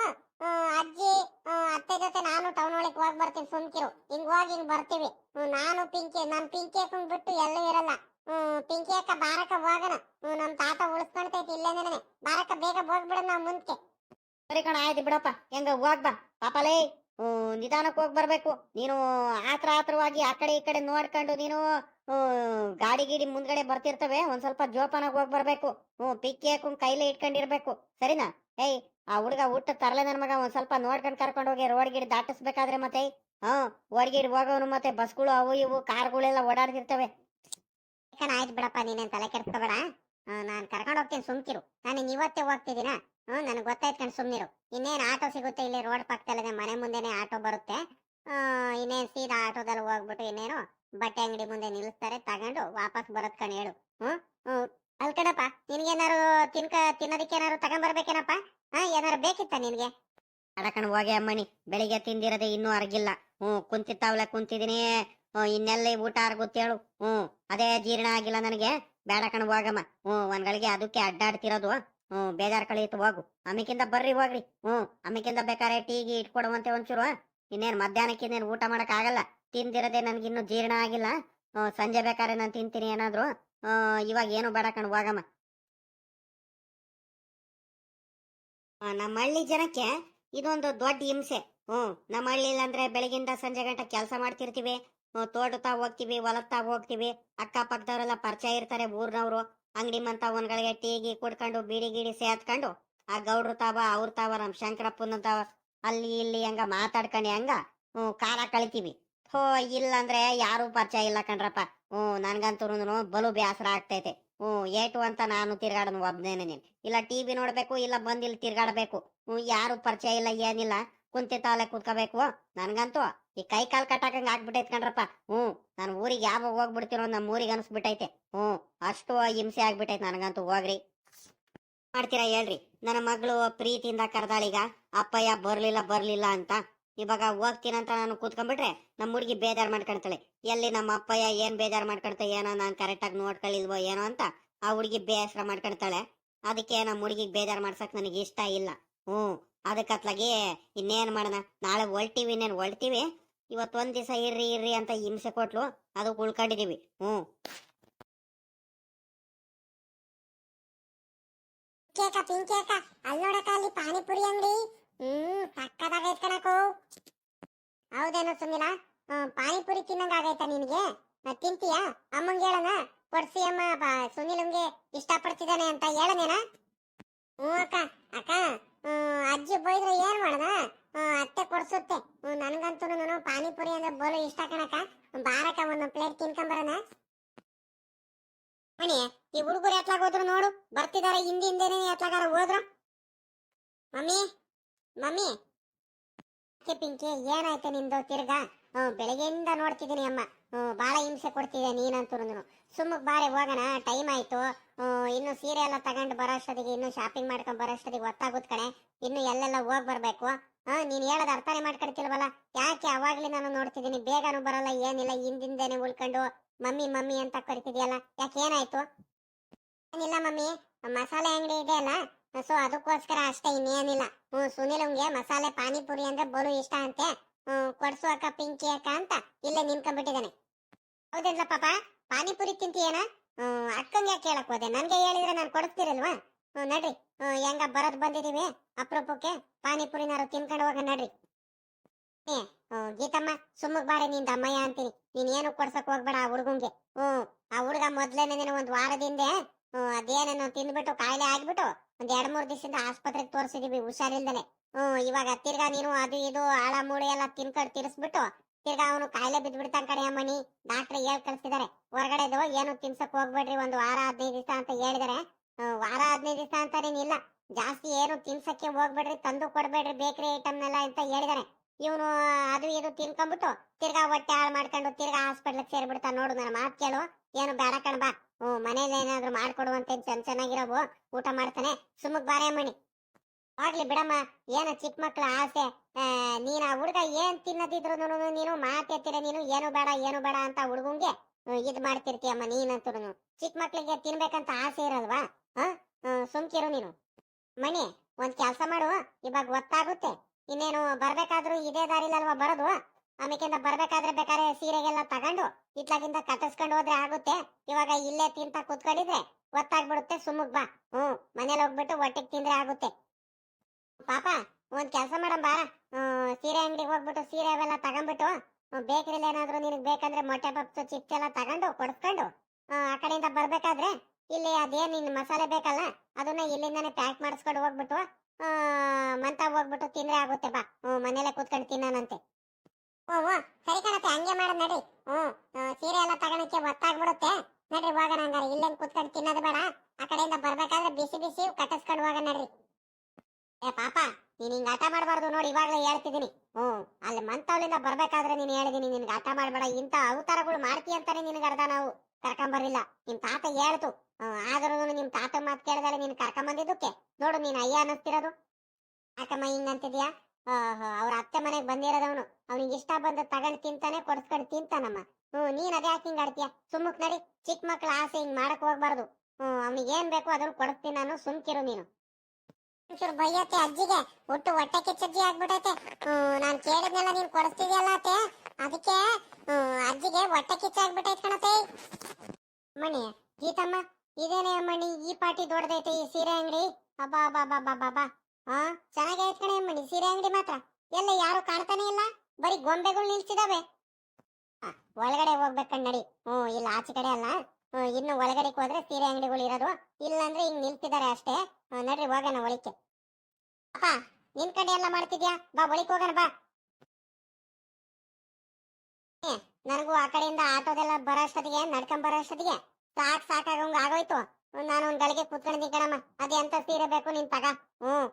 Speaker 1: ಅಜ್ಜಿ ಅತ್ತೆ ಜೊತೆ ನಾನು ಟೌನ್ ಒಳಗೆ ಹೋಗಿ ಬರ್ತೀನಿ ಸುಮ್ಕಿರು. ಹಿಂಗ್ ಹೋಗಿ ಹಿಂಗ್ ಬರ್ತೀವಿ. ನಾನು ಪಿಂಕಿ, ನನ್ ಪಿಂಕಿ ಅಕ್ಕನ್ ಬಿಟ್ಟು ಎಲ್ಲೂ ಇರಲ್ಲ. ಹ್ಮ್ ಪಿಂಕಿ ಅಕ್ಕ ಬಾರಕ ಹೋಗೋಣ. ಹ್ಮ್ ನಮ್ ತಾತ ಉಳಿಸ್ಕೊಂತೈತಿ ಇಲ್ಲೇನೆ ಬಾರಕ ಬೇಗ ಹೋಗ್ಬಿಡ ನಾವ್
Speaker 2: ಸರಿ ಕಣ, ಆಯ್ತು ಬಿಡಪ್ಪ. ಹೆಂಗ, ಹೋಗ್ ಬಾ. ಪಾಪಲೇ ನಿಧಾನಕ್ಕೆ ಹೋಗಿ ಬರ್ಬೇಕು. ನೀನು ಆತ್ರ ಆತ್ರವಾಗಿ ಆ ಕಡೆ ಈ ಕಡೆ ನೋಡ್ಕೊಂಡು ನೀನು ಗಾಡಿ ಗೀಡಿ ಮುಂದ್ಗಡೆ ಬರ್ತಿರ್ತವೆ. ಒಂದ್ ಸ್ವಲ್ಪ ಜೋಪಾನಾಗ ಹೋಗಿ ಬರ್ಬೇಕು. ಹ್ಮ್ ಪಿಕ್ ಹಾಕೊಂಡ್ ಕೈಲೇ ಇಟ್ಕೊಂಡಿರ್ಬೇಕು. ಸರಿನಾ? ಏಯ್, ಆ ಹುಡುಗ ಊಟ ತರಲೆ ನನ್ ಮಗ. ಒಂದ್ ಸ್ವಲ್ಪ ನೋಡ್ಕೊಂಡು ಕರ್ಕೊಂಡು ಹೋಗಿ ರೋಡ್ ಗಿಡಿ ದಾಟಿಸ್ಬೇಕಾದ್ರೆ ಮತ್ತೆ ಓಡ್ ಗಿಡಿ ಹೋಗೋನು ಮತ್ತೆ ಬಸ್ಗಳು ಅವು ಇವು, ಕಾರ್ಗಳೆಲ್ಲ ಓಡಾಡ್ತಿರ್ತವೆ.
Speaker 1: ಆಯ್ತು ಬಿಡಪ್ಪ. ನೀನೇನ್ ತಲೆ ಕೆಡ್ಸ್ಕೋಬೇಡ. ನಾನು ಕರ್ಕೊಂಡು ಹೋಗ್ತೀನಿ. ಸುಮ್ಕಿರು. ನಾನು ಇವತ್ತೇ ಹೋಗ್ತಿದ್ದೀನ? ಹ್ಮ್ ನನಗೆ ಗೊತ್ತಾಯ್ತು ಕಣ್ ಸುಮ್ಮನಿರು ಇನ್ನೇನು ಆಟೋ ಸಿಗುತ್ತೆ ಇಲ್ಲಿ ರೋಡ್ ಪಕ್ಕದಲ್ಲೇ ಮನೆ ಮುಂದೆನೆ ಆಟೋ ಬರುತ್ತೆ. ಇನ್ನೇನು ಸೀದಾ ಆಟೋದಲ್ಲಿ ಹೋಗ್ಬಿಟ್ಟು ಇನ್ನೇನು ಬಟ್ಟೆ ಅಂಗಡಿ ಮುಂದೆ ನಿಲ್ಲಿಸ್ತಾರೆ ತಗೊಂಡು ವಾಪಸ್ ಬರೋದ್ ಕಣ್ ಹೇಳು. ಹ್ಮ್ ಹ್ಮ್ ಅಲ್ ಕಣಪ್ಪ, ನಿನ್ಗೇನಾರು ತಿನ್ಕ ತಿನ್ನೋದಕ್ಕೆ ಏನಾರು ತಗೊಂಡ್ಬರ್ಬೇಕೇನಪ್ಪ ಹಾ, ಏನಾರು ಬೇಕಿತ್ತ ನಿನ್ಗೆ?
Speaker 2: ಅಡಕಣ್ ಹೋಗಿ ಅಮ್ಮನಿ ಬೆಳಿಗ್ಗೆ ತಿಂದಿರದೆ ಇನ್ನೂ ಅರ್ಗಿಲ್ಲ. ಹ್ಮ್ ಕುಂತಿತ್ತಾವ್ಲೆ ಕುಂತಿದೀನಿ. ಇನ್ನೆಲ್ಲ ಊಟ ಅರ್ಗುತ್ತೇಳು ಹ್ಮ್ ಅದೇ ಜೀರ್ಣ ಆಗಿಲ್ಲ ನನಗೆ. ಬೇಡ ಕಣ್ ಹೋಗಮ್ಮ. ಹ್ಮ್ ಒಂದ್ಗಳಿಗೆ ಅದಕ್ಕೆ ಅಡ್ಡಾಡ್ತಿರೋದು. ಹ್ಮ್ ಬೇಜಾರ್ ಕಳೀತು ಹೋಗು. ಆಮೇಕಿಂದ ಬರ್ರಿ, ಹೋಗ್ರಿ. ಹ್ಮ್ ಅಮ್ಮಿಕಿಂದ ಬೇಕಾರೆ ಟೀಗಿ ಇಟ್ಕೊಡುವಂತೆ ಒಂಚೂರು. ಇನ್ನೇನ್ ಮಧ್ಯಾಹ್ನಕ್ಕೆ ಇನ್ನೇನು ಊಟ ಮಾಡಕ್ ಆಗಲ್ಲ ತಿಂದಿರದೆ ನನ್ಗಿನ್ನು ಜೀರ್ಣ ಆಗಿಲ್ಲ. ಸಂಜೆ ಬೇಕಾರೆ ನಾನು ತಿಂತೀನಿ ಏನಾದ್ರು. ಇವಾಗ ಏನು ಬೇಡ ಕಣ್, ಹೋಗಮ್ಮ. ನಮ್ಮ ಹಳ್ಳಿ ಜನಕ್ಕೆ ಇದೊಂದು ದೊಡ್ಡ ಹಿಂಸೆ. ಹ್ಮ್ ನಮ್ಮ ಹಳ್ಳಿ ಅಂದ್ರೆ ಬೆಳಗಿಂದ ಸಂಜೆ ಗಂಟ ಕೆಲಸ ಮಾಡ್ತಿರ್ತೀವಿ. ತೋಟತಾ ತೋಟ ಹೊಲತ್ತಾ ಹೋಗ್ತಿವಿ ಹೊಲದ್ ತಾವ್ ಹೋಗ್ತಿವಿ. ಅಕ್ಕ ಪಕ್ಕದವರೆಲ್ಲ ಪರಿಚಯ ಇರ್ತಾರೆ ಊರ್ನವ್ರು. ಅಂಗಡಿ ಮಂತ ಒಂದ್ಗಳಿಗೆ ಟೀ ಗಿ ಕುಡ್ಕೊಂಡು, ಬೀಡಿ ಗೀಡಿ ಸೇತ್ಕೊಂಡು ಆ ಗೌಡ್ರು ತಾವ, ಅವ್ರ ತಾವ, ನಮ್ ಶಂಕರಪ್ಪನ ತಾವ, ಅಲ್ಲಿ ಇಲ್ಲಿ ಹಂಗ ಮಾತಾಡ್ಕೊಂಡು ಹಂಗ ಹ್ಮ್ ಕಾಲ ಕಳಿತೀವಿ. ಹೋ ಇಲ್ಲ ಅಂದ್ರೆ ಯಾರು ಪರಿಚಯ ಇಲ್ಲ ಕಣ್ರಪ್ಪ. ಹ್ಮ್ ನನ್ಗಂತೂ ಬಲು ಬೇಸರ ಆಗ್ತೈತೆ. ಹ್ಮ್ ಏಟು ಅಂತ ನಾನು ತಿರ್ಗಾಡೋನು ಒಬ್ನೇನೆ ನೀನ್. ಇಲ್ಲ ಟಿವಿ ನೋಡ್ಬೇಕು, ಇಲ್ಲ ಬಂದ್ ಇಲ್ಲಿ ತಿರ್ಗಾಡ್ಬೇಕು. ಹ್ಮ್ ಯಾರು ಪರಿಚಯ ಇಲ್ಲ, ಏನಿಲ್ಲ. ಕುಂತಿತ್ತಾಲೆ ಕುತ್ಕೋಬೇಕು, ನನ್ಗಂತೂ. ಈ ಕೈ ಕಾಲ್ ಕಟ್ಟಾಕಂಗ್ ಆಗ್ಬಿಟ್ಟೈತ್ ಕಣ್ರಪ್ಪ. ಹ್ಮ್ ನಾನು ಊರಿಗೆ ಯಾವಾಗ ಹೋಗ್ಬಿಡ್ತೀನೋ ನಮ್ಮ ಊರಿಗೆ ಅನ್ಸ್ಬಿಟ್ಟೈತೆ. ಹ್ಮ್ ಅಷ್ಟು ಹಿಂಸೆ ಆಗ್ಬಿಟ್ಟೈತೆ ನನಗಂತೂ, ಹೋಗ್ರಿ. ಮಾಡ್ತೀರಾ ಹೇಳ್ರಿ. ನನ್ನ ಮಗಳು ಪ್ರೀತಿಯಿಂದ ಕರೆದಾಳೀಗ ಅಪ್ಪಯ್ಯ ಬರ್ಲಿಲ್ಲ ಬರ್ಲಿಲ್ಲ ಅಂತ. ಇವಾಗ ಹೋಗ್ತೀನಂತ ನಾನು ಕೂತ್ಕೊಂಡ್ಬಿಟ್ರೆ ನಮ್ಮ ಹುಡುಗಿ ಬೇಜಾರ್ ಮಾಡ್ಕೊಳ್ತಾಳೆ. ಎಲ್ಲಿ ನಮ್ಮ ಅಪ್ಪಯ್ಯ ಏನ್ ಬೇಜಾರ್ ಮಾಡ್ಕೊಳ್ತಾ ಏನೋ ನಾನು ಕರೆಕ್ಟಾಗಿ ನೋಡ್ಕೊಳ್ಳಿಲ್ವೋ ಏನೋ ಅಂತ ಆ ಹುಡುಗಿ ಬೇಸರ ಮಾಡ್ಕೊಳ್ತಾಳೆ. ಅದಕ್ಕೆ ನಮ್ಮ ಹುಡುಗಿಗೆ ಬೇಜಾರ್ ಮಾಡ್ಸಕ್ ನನಗೆ ಇಷ್ಟ ಇಲ್ಲ. ಹ್ಞೂ ಅದಕ್ಕತ್ಲಾಗಿ ಇನ್ನೇನ್ ಮಾಡೋಣ? ನಾಳೆ ಹೊಲ್ಟಿವಿ, ಇನ್ನೇನು ಹೊಲ್ಟಿವಿ? ಇವತ್ತು ಒಂದ್ ದಿವಸ ಇರ್ರಿ ಇರ್ರಿ ಅಂತ ಹಿಂಸೆ ಕೊಟ್ಲು. ಅದು ಉಳ್ಕೊಂಡಿದೀವಿ. ಹ್ಞೂ.
Speaker 1: ಕೇಕ ಪಿಂಕೇಕ ಅಲ್ಲಿ ನೋಡಕ ಅಲ್ಲಿ ಪಾನಿಪುರಿ ಅಂಗಡಿ. ಹ್ಮ್ ಪಕ್ಕದಾಗ ಕಣಕು ಹೌದೇನೋ ಸುನಿಲ? ಪಾನಿಪುರಿ ತಿನ್ನಂಗ ಆಗೈತ ನಿನಗೆ? ತಿಂತೀಯಾ? ಅಮ್ಮಂಗೆ ಹೇಳನ ಕೊಡ್ಸಿ ಅಮ್ಮ ಸುನಿಲಂಗೆ ಇಷ್ಟಪಡ್ತಿದ್ದಾನೆ ಅಂತ ಹೇಳನೇನ? ಹ್ಞೂ, ಅಕ್ಕ. ಅಕ್ಕ ಅಜ್ಜಿ ಬೈದ್ರೆ ಏನ್ ಮಾಡದ ಅತ್ತೆ ಕೊಡ್ಸುತ್ತೆ. ನನ್ಗಂತೂ ನಾನು ಪಾನಿಪುರಿ ಅಂದ್ರೆ ಬೋಲು ಇಷ್ಟ ಕಣಕ ಬಾರಕ ಒಂದು ಪ್ಲೇಟ್ ತಿನ್ಕೊಂಬರೋಣ. ಮಣಿ ಈ ಹುಡುಗರು ಎತ್ಲಾಗ ಹೋದ್ರು ನೋಡು. ಬರ್ತಿದಾರೆ, ಹಿಂದಿ ಹಿಂದೆನೆ ಎತ್ಲಾಗಾರ ಹೋದ್ರು. Mummy mummy. ಪಿಂಕಿ, ಏನಾಯ್ತು ನಿಂದು ತಿರ್ಗಾ? ಬೆಳಗ್ಗೆಯಿಂದ ನೋಡ್ತಿದ್ದೀನಿ ಅಮ್ಮ. ಭಾಳ ಹಿಂಸೆ ಕೊಡ್ತಿದ್ದೆ ನೀನಂತೂ ಸುಮ್ಮಕ್ ಬಾರೆ ಹೋಗೋಣ, ಟೈಮ್ ಆಯ್ತು. ಇನ್ನು ಸೀರೆ ಎಲ್ಲ ತಗೊಂಡು ಬರೋಷ್ಟೊತ್ತಿಗೆ, ಇನ್ನು ಶಾಪಿಂಗ್ ಮಾಡ್ಕೊಂಡ್ ಬರೋಷ್ಟೊತ್ತಿಗೆ ಗೊತ್ತಾಗುತ್ತೆ ಕಣೆ. ಇನ್ನು ಎಲ್ಲೆಲ್ಲ ಹೋಗಿ ಬರ್ಬೇಕು. ಹಾ ನೀನ್ ಹೇಳೋದ್ ಅರ್ಥನೇ ಮಾಡ್ಕೊಡ್ತಿಲ್ವಲ್ಲ ಯಾಕೆ ಅವಾಗ್ಲೇ ನಾನು ನೋಡ್ತಿದ್ದೀನಿ, ಬೇಗನೂ ಬರಲ್ಲ, ಏನಿಲ್ಲ, ಹಿಂದಿಂದೇನೆ ಉಳ್ಕೊಂಡು ಮಮ್ಮಿ ಮಮ್ಮಿ ಅಂತ ಕರಿತಿದ್ಯಲ್ಲ, ಯಾಕೆ ಏನಾಯ್ತು? ಏನಿಲ್ಲ ಮಮ್ಮಿ, ಮಸಾಲೆ ಅಂಗಡಿ ಇದೆ ಅಲ್ಲ, ಸೊ ಅದಕ್ಕೋಸ್ಕರ ಅಷ್ಟೇ, ಇನ್ನೇನಿಲ್ಲ. ಹ್ಮ್, ಸುನಿಲ್ಗೆ ಮಸಾಲೆ ಪಾನಿಪುರಿ ಅಂದ್ರೆ ಬಲು ಇಷ್ಟ ಅಂತೆ. ಹ್ಮ್, ಕೊಡ್ಸು ಅಕ್ಕ, ಪಿಂಕಿ ಅಕ್ಕ ಅಂತ ಇಲ್ಲೇ ನಿಂತ್ಕೊಂಡ್ಬಿಟ್ಟಿದ್ದಾನೆ. ಹೌದಿಲ್ಲ ಪಾಪ? ಪಾನಿಪುರಿ ತಿಂತೀಯೇನ? ಹ್ಮ್, ಅಕ್ಕಂಗೆ ಕೇಳಕ್ ಹೋದೆ? ನನ್ಗೆ ಹೇಳಿದ್ರೆ ನಾನು ಕೊಡಿಸ್ತಿರಲ್ವಾ? ನಡ್ರಿ. ಹೆಂಗ ಬರೋದ್ ಬಂದಿದೀವಿ. ಅಪರೂಪಕ್ಕೆ ಪಾನಿಪುರಿನಾರು ತಿನ್ಕೊಂಡು ಹೋಗ ನಡ್ರಿ. ಗೀತಮ್ಮ, ಸುಮ್ಮಗ್ ಬಾರೆ ನಿಂದ ಅಮ್ಮಯ್ಯ ಅಂತೀನಿ. ನೀನ್ ಏನು ಕೊಡ್ಸಕ್ ಹೋಗ್ಬೇಡ ಆ ಹುಡುಗಂಗೆ. ಹ್ಮ್, ಆ ಹುಡುಗ ಮೊದ್ಲೇನೆ ನೀನು ಒಂದ್ ವಾರದಿಂದ ಅದೇನೇನೋ ತಿಂದ್ಬಿಟ್ಟು ಕಾಯಿಲೆ ಆಗ್ಬಿಟ್ಟು ಒಂದ್ ಎರಡ್ ಮೂರ್ ದಿವಸದಿಂದ ಆಸ್ಪತ್ರೆಗೆ ತೋರಿಸಿದೀವಿ. ಹುಷಾರಿಲ್ದಲೆ ಹ್ಮ್, ಇವಾಗ ತಿರ್ಗಾ ನೀನು ಅದು ಇದು ಆಳ ಮೂಳೆ ಎಲ್ಲ ತಿನ್ಕೊಂಡು ತಿರ್ಸ್ಬಿಟ್ಟು ತಿರ್ಗಾ ಅವನು ಕಾಯಿಲೆ ಬಿದ್ಬಿಡ್ತಾನ ಕಡೆ ಅಮ್ಮನಿ. ಡಾಕ್ಟರ್ ಹೇಳ್ ಕಳ್ಸಿದಾರೆ ಹೊರಗಡೆದು ಏನು ತಿನ್ಸಕ್ ಹೋಗ್ಬೇಡ್ರಿ, ಒಂದ್ ವಾರ ಹದಿನೈದು ದಿವಸ ಅಂತ ಹೇಳಿದಾರೆ. ವಾರ ಹದಿನೈದು ದಿವಸ ಅಂತಾನೇನಿಲ್ಲ ಜಾಸ್ತಿ ಏನು ತಿನ್ಸಕ್ಕೆ ಹೋಗ್ಬೇಡ್ರಿ, ತಂದು ಕೊಡ್ಬೇಡ್ರಿ, ಬೇಕರಿ ಐಟಮ್ನೆಲ್ಲ ಅಂತ ಹೇಳಿದಾರೆ. ಇವನು ಅದು ಇದು ತಿನ್ಕೊಂಡ್ಬಿಟ್ಟು ತಿರ್ಗಾ ಹೊಟ್ಟೆ ಹಾಳು ಮಾಡ್ಕೊಂಡು ತಿರ್ಗಾ ಹಾಸ್ಪಿಟ್ಲಿಗೆ ಸೇರ್ಬಿಡ್ತಾ ನೋಡು ನನ್ನ ಮಾತು ಕೇಳು, ಏನು ಬೇಡ ಕಣ್ ಬಾ. ಹ್ಞೂ, ಮನೇಲಿ ಏನಾದ್ರು ಮಾಡ್ಕೊಡುವಂತೆ ಚೆನ್ನ ಚೆನ್ನಾಗಿರೋವು, ಊಟ ಮಾಡ್ತಾನೆ. ಸುಮ್ಮಕ್ ಬಾರೆ ಮಣಿ ಹೋಗ್ಲಿ ಬಿಡಮ್ಮ, ಏನು ಚಿಕ್ಕ ಮಕ್ಳ ಆಸೆ. ನೀನ್ ಆ ಹುಡುಗ ಏನ್ ತಿನ್ನದಿದ್ರು ನೀನು ಮಾತೆತ್ತಿರ ನೀನು ಏನು ಬೇಡ ಏನು ಬೇಡ ಅಂತ ಹುಡುಗಂಗೆ ಇದ್ ಮಾಡ್ತಿರ್ತೀಯಮ್ಮ ನೀನಂತೂ ಚಿಕ್ಕ ಮಕ್ಳಿಗೆ ತಿನ್ಬೇಕಂತ ಆಸೆ ಇರಲ್ವಾ ಸುಮ್ಕಿರು ನೀನು. ಮಣಿ ಒಂದ್ ಕೆಲ್ಸ ಮಾಡು, ಇವಾಗ ಗೊತ್ತಾಗುತ್ತೆ ಇನ್ನೇನು ಬರ್ಬೇಕಾದ್ರೂ ಇದೇ ದಾರಿಲಲ್ವಾ ಬರೋದು? ಆಮೇಕಿಂದ ಬರ್ಬೇಕಾದ್ರೆ ಬೇಕಾದ್ರೆ ಸೀರೆಗೆಲ್ಲ ತಗೊಂಡು ಇತ್ಲಾಗಿಂದ ಕಟ್ಟಿಸ್ಕೊಂಡು ಹೋದ್ರೆ ಆಗುತ್ತೆ. ಇವಾಗ ಇಲ್ಲೇ ತಿಂತ ಕೂತ್ಕೊಂಡಿದ್ರೆ ಗೊತ್ತಾಗ್ಬಿಡುತ್ತೆ ಸುಮ್ಮಗ್ ಬಾ. ಹ್ಮ್, ಮನೇಲಿ ಹೋಗ್ಬಿಟ್ಟು ಹೊಟ್ಟೆಗೆ ತಿಂದ್ರೆ ಆಗುತ್ತೆ. ಪಾಪ, ಒಂದ್ ಕೆಲಸ ಮಾಡಮ್ ಬಾ ಸೀರೆ ಅಂಗಡಿಗೆ ಹೋಗ್ಬಿಟ್ಟು ಸೀರೆ ಅವೆಲ್ಲ ತಗೊಂಡ್ಬಿಟ್ಟು ಬೇಕರಿಲಿ ಏನಾದ್ರು ನಿನಗೆ ಬೇಕಂದ್ರೆ ಮೊಟ್ಟೆ ಪಪ್ಸು, ಚಿಪ್ಸ್ ಎಲ್ಲ ತಗೊಂಡು, ಕೊಡಿಸ್ಕೊಂಡು ಆ ಕಡೆಯಿಂದ ಬರ್ಬೇಕಾದ್ರೆ ಇಲ್ಲಿ ಅದೇ ನಿನ್ ಮಸಾಲೆ ಬೇಕಲ್ಲ, ಅದನ್ನ ಇಲ್ಲಿಂದಾನೆ ಪ್ಯಾಕ್ ಮಾಡಿಸ್ಕೊಂಡು ಹೋಗ್ಬಿಟ್ಟು ಮಂತ ಹೋಗ್ಬಿಟ್ಟು ತಿಂದ್ರೆ ಆಗುತ್ತೆ ಬಾ. ಹ್ಮ್, ಮನೇಲೆ ಕೂತ್ಕೊಂಡು ತಿನ್ನೋಣಂತೆ. ಓ ಓ ಸರಿ ಕಣತ್ತೆ ಹಂಗೆ ಮಾಡ ನಡ್ರಿ ಹ್ಮ್ ಸೀರೆ ಎಲ್ಲ ತಗೊಳಕ್ಕೆ ಒತ್ತಾಗ್ಬಿಡುತ್ತೆ. ನಡ್ರಿ ಹೋಗೋಣ ಹಂಗಾರೆ. ಇಲ್ಲೇನ್ ಕೂತ್ಕೊಂಡು ತಿನ್ನೋದು ಬೇಡ. ಆ ಕಡೆಯಿಂದ ಬರ್ಬೇಕಾದ್ರೆ ಬಿಸಿ ಬಿಸಿ ಕಟ್ಟಿಸ್ಕೊಂಡು ಹೋಗೋಣ ನಡ್ರಿ. ಏ, ಪಾಪ. ನೀನ್ ಹಿಂಗ್ ಆಟ ಮಾಡಬಾರ್ದು ನೋಡಿ, ಇವಾಗಲೇ ಹೇಳ್ತಿದ್ದೀನಿ. ಹ್ಮ್, ಅಲ್ಲಿ ಮಂತವ್ಲಿಂದ ಬರ್ಬೇಕಾದ್ರೆ ನೀನ್ ಹೇಳಿದೀನಿ, ನಿನ್ಗೆ ಆಟ ಮಾಡಬೇಡ, ಇಂಥ ಅವತಾರಗಳು ಮಾಡ್ತಿ ಅಂತಾನೆ ನಿನ್ಗೆ ಅರ್ಧ ನಾವು ಕರ್ಕೊಂಬರ್ಲಿಲ್ಲ ನಿಮ್ ತಾತ ಹೇಳ್ತು ಆದ್ರೂ ನಿಮ್ ತಾತ ಮಾತು ಕೇಳಿದ್ರೆ ನೀನ್ ಕರ್ಕೊಂಬಂದಿದ್ದಕ್ಕೆ ನೋಡು, ನೀನ್ ಅಯ್ಯ ಅನ್ನಿಸ್ತಿರೋದು. ಅಕ್ಕಮ್ಮ ಹಿಂಗಂತಿದ್ಯಾ ಅವ್ರ ಅತ್ತೆ ಮನೆಗ್ ಬಂದಿರೋದವನು. ಅವ್ನಿಗೆ ಇಷ್ಟ ಬಂದು ತಗೊಂಡು ತಿಂತಾನೆ, ಕೊಡ್ಸ್ಕೊಂಡ್ ತಿಂತಾನಮ್ಮ. ಹ್ಮ್, ನೀನ್ ಅದೇ ಯಾಕೆ ಹಿಂಗ್ ಆಡ್ತೀಯ? ಸುಮ್ಮಕ್ ನಡಿ ಚಿಕ್ಕ ಮಕ್ಳ ಆಸೆ ಹಿಂಗ್ ಮಾಡಕ್ ಹೋಗ್ಬಾರ್ದು. ಹ್ಮ್, ಅವ್ನಿಗೆ ಏನ್ ಬೇಕೋ ಅದನ್ನ ಕೊಡಿಸ್ತೀನಿ ನಾನು, ಸುಮ್ಕಿರು ನೀನು. ಒಂಚೂರು ಬೈಯತ್ತೆ ಅಜ್ಜಿಗೆ. ಒಟ್ಟು ಹೊಟ್ಟೆ ಕಿಚ್ಚಜ್ಜಿ ಹ್ಮ್, ನಾನ್ ಕೇಳಿದ್ನೆಲ್ಲ ನೀನ್ ಕೊಡಿಸ್ತಿದ್ಯಲ್ಲ ಅತ್ತೆ. ಅದಕ್ಕೆ ಅಜ್ಜಿಗೆ ಹೊಟ್ಟೆ ಕಿಚ್ಚಾಗ್ಬಿಟ್ಟೈತೆ ಕಣತೆ ಮಣಿ ಗೀತಮ್ಮ, ಇದೇನೇ ಮಣಿ ಈ ಪಾಟಿ ದೊಡ್ಡದೈತೆ ಈ ಸೀರೆ ಅಂಗಡಿ. ಅಬ್ಬಾ ಅಬ್ಬಾ ಬಾ ಬಾಬಾ ಹಾ ಚೆನ್ನಾಗೈತೆ ಕಣೆ ಮಣಿ ಸೀರೆ ಅಂಗಡಿ ಮಾತ್ರ. ಎಲ್ಲ ಯಾರು ಕಾಣ್ತಾನೆ ಇಲ್ಲ? ಬರೀ ಗೊಂಬೆಗಳು ನಿಲ್ಸಿದಾವೆ. ಒಳಗಡೆ ಹೋಗ್ಬೇಕ್ ನಡಿ. ಹ್ಞೂ ಇಲ್ಲ, ಆಚೆ ಕಡೆ ಅಲ್ಲ. ಇನ್ನು ಒಳಗಡೆ ಹೋದ್ರೆ ಸೀರೆ ಅಂಗಡಿಗಳು ಇರೋದು. ಇಲ್ಲಾಂದ್ರೆ ಹಿಂಗ್ ನಿಲ್ತಿದ್ದಾರೆ ಅಷ್ಟೇ. ನಡ್ರಿ ಹೋಗೋಣ ಒಳಿಕೆ ಅಪ್ಪ ನಿನ್ ಕಡೆ ಎಲ್ಲ ಮಾಡ್ತಿದ್ಯಾ? ಬಾ, ಒಳಿಕ್ ಹೋಗೋಣ, ಬಾ. ನನಗೂ ಆ ಕಡೆಯಿಂದ ಆಟೋದೆಲ್ಲ ಬರೋಷ್ಟೊತ್ತಿಗೆ ನಡ್ಕೊಂಡ್ ಬರೋಷ್ಟೊತ್ತಿಗೆ ಸಾಕ್ ಸಾಕಾಗಂಗ ಆಗೋಯ್ತು. ನಾನು ಒಂದ್ ಗಳಿಗೆ ಕೂತ್ಕೊಂಡಿದ್ದೀನಿ ಕಣಮ್ಮ. ಅದೇ ಅಂತ ಸೀರೆ ಬೇಕು, ನಿನ್ ತಗ. ಹ್ಮ್.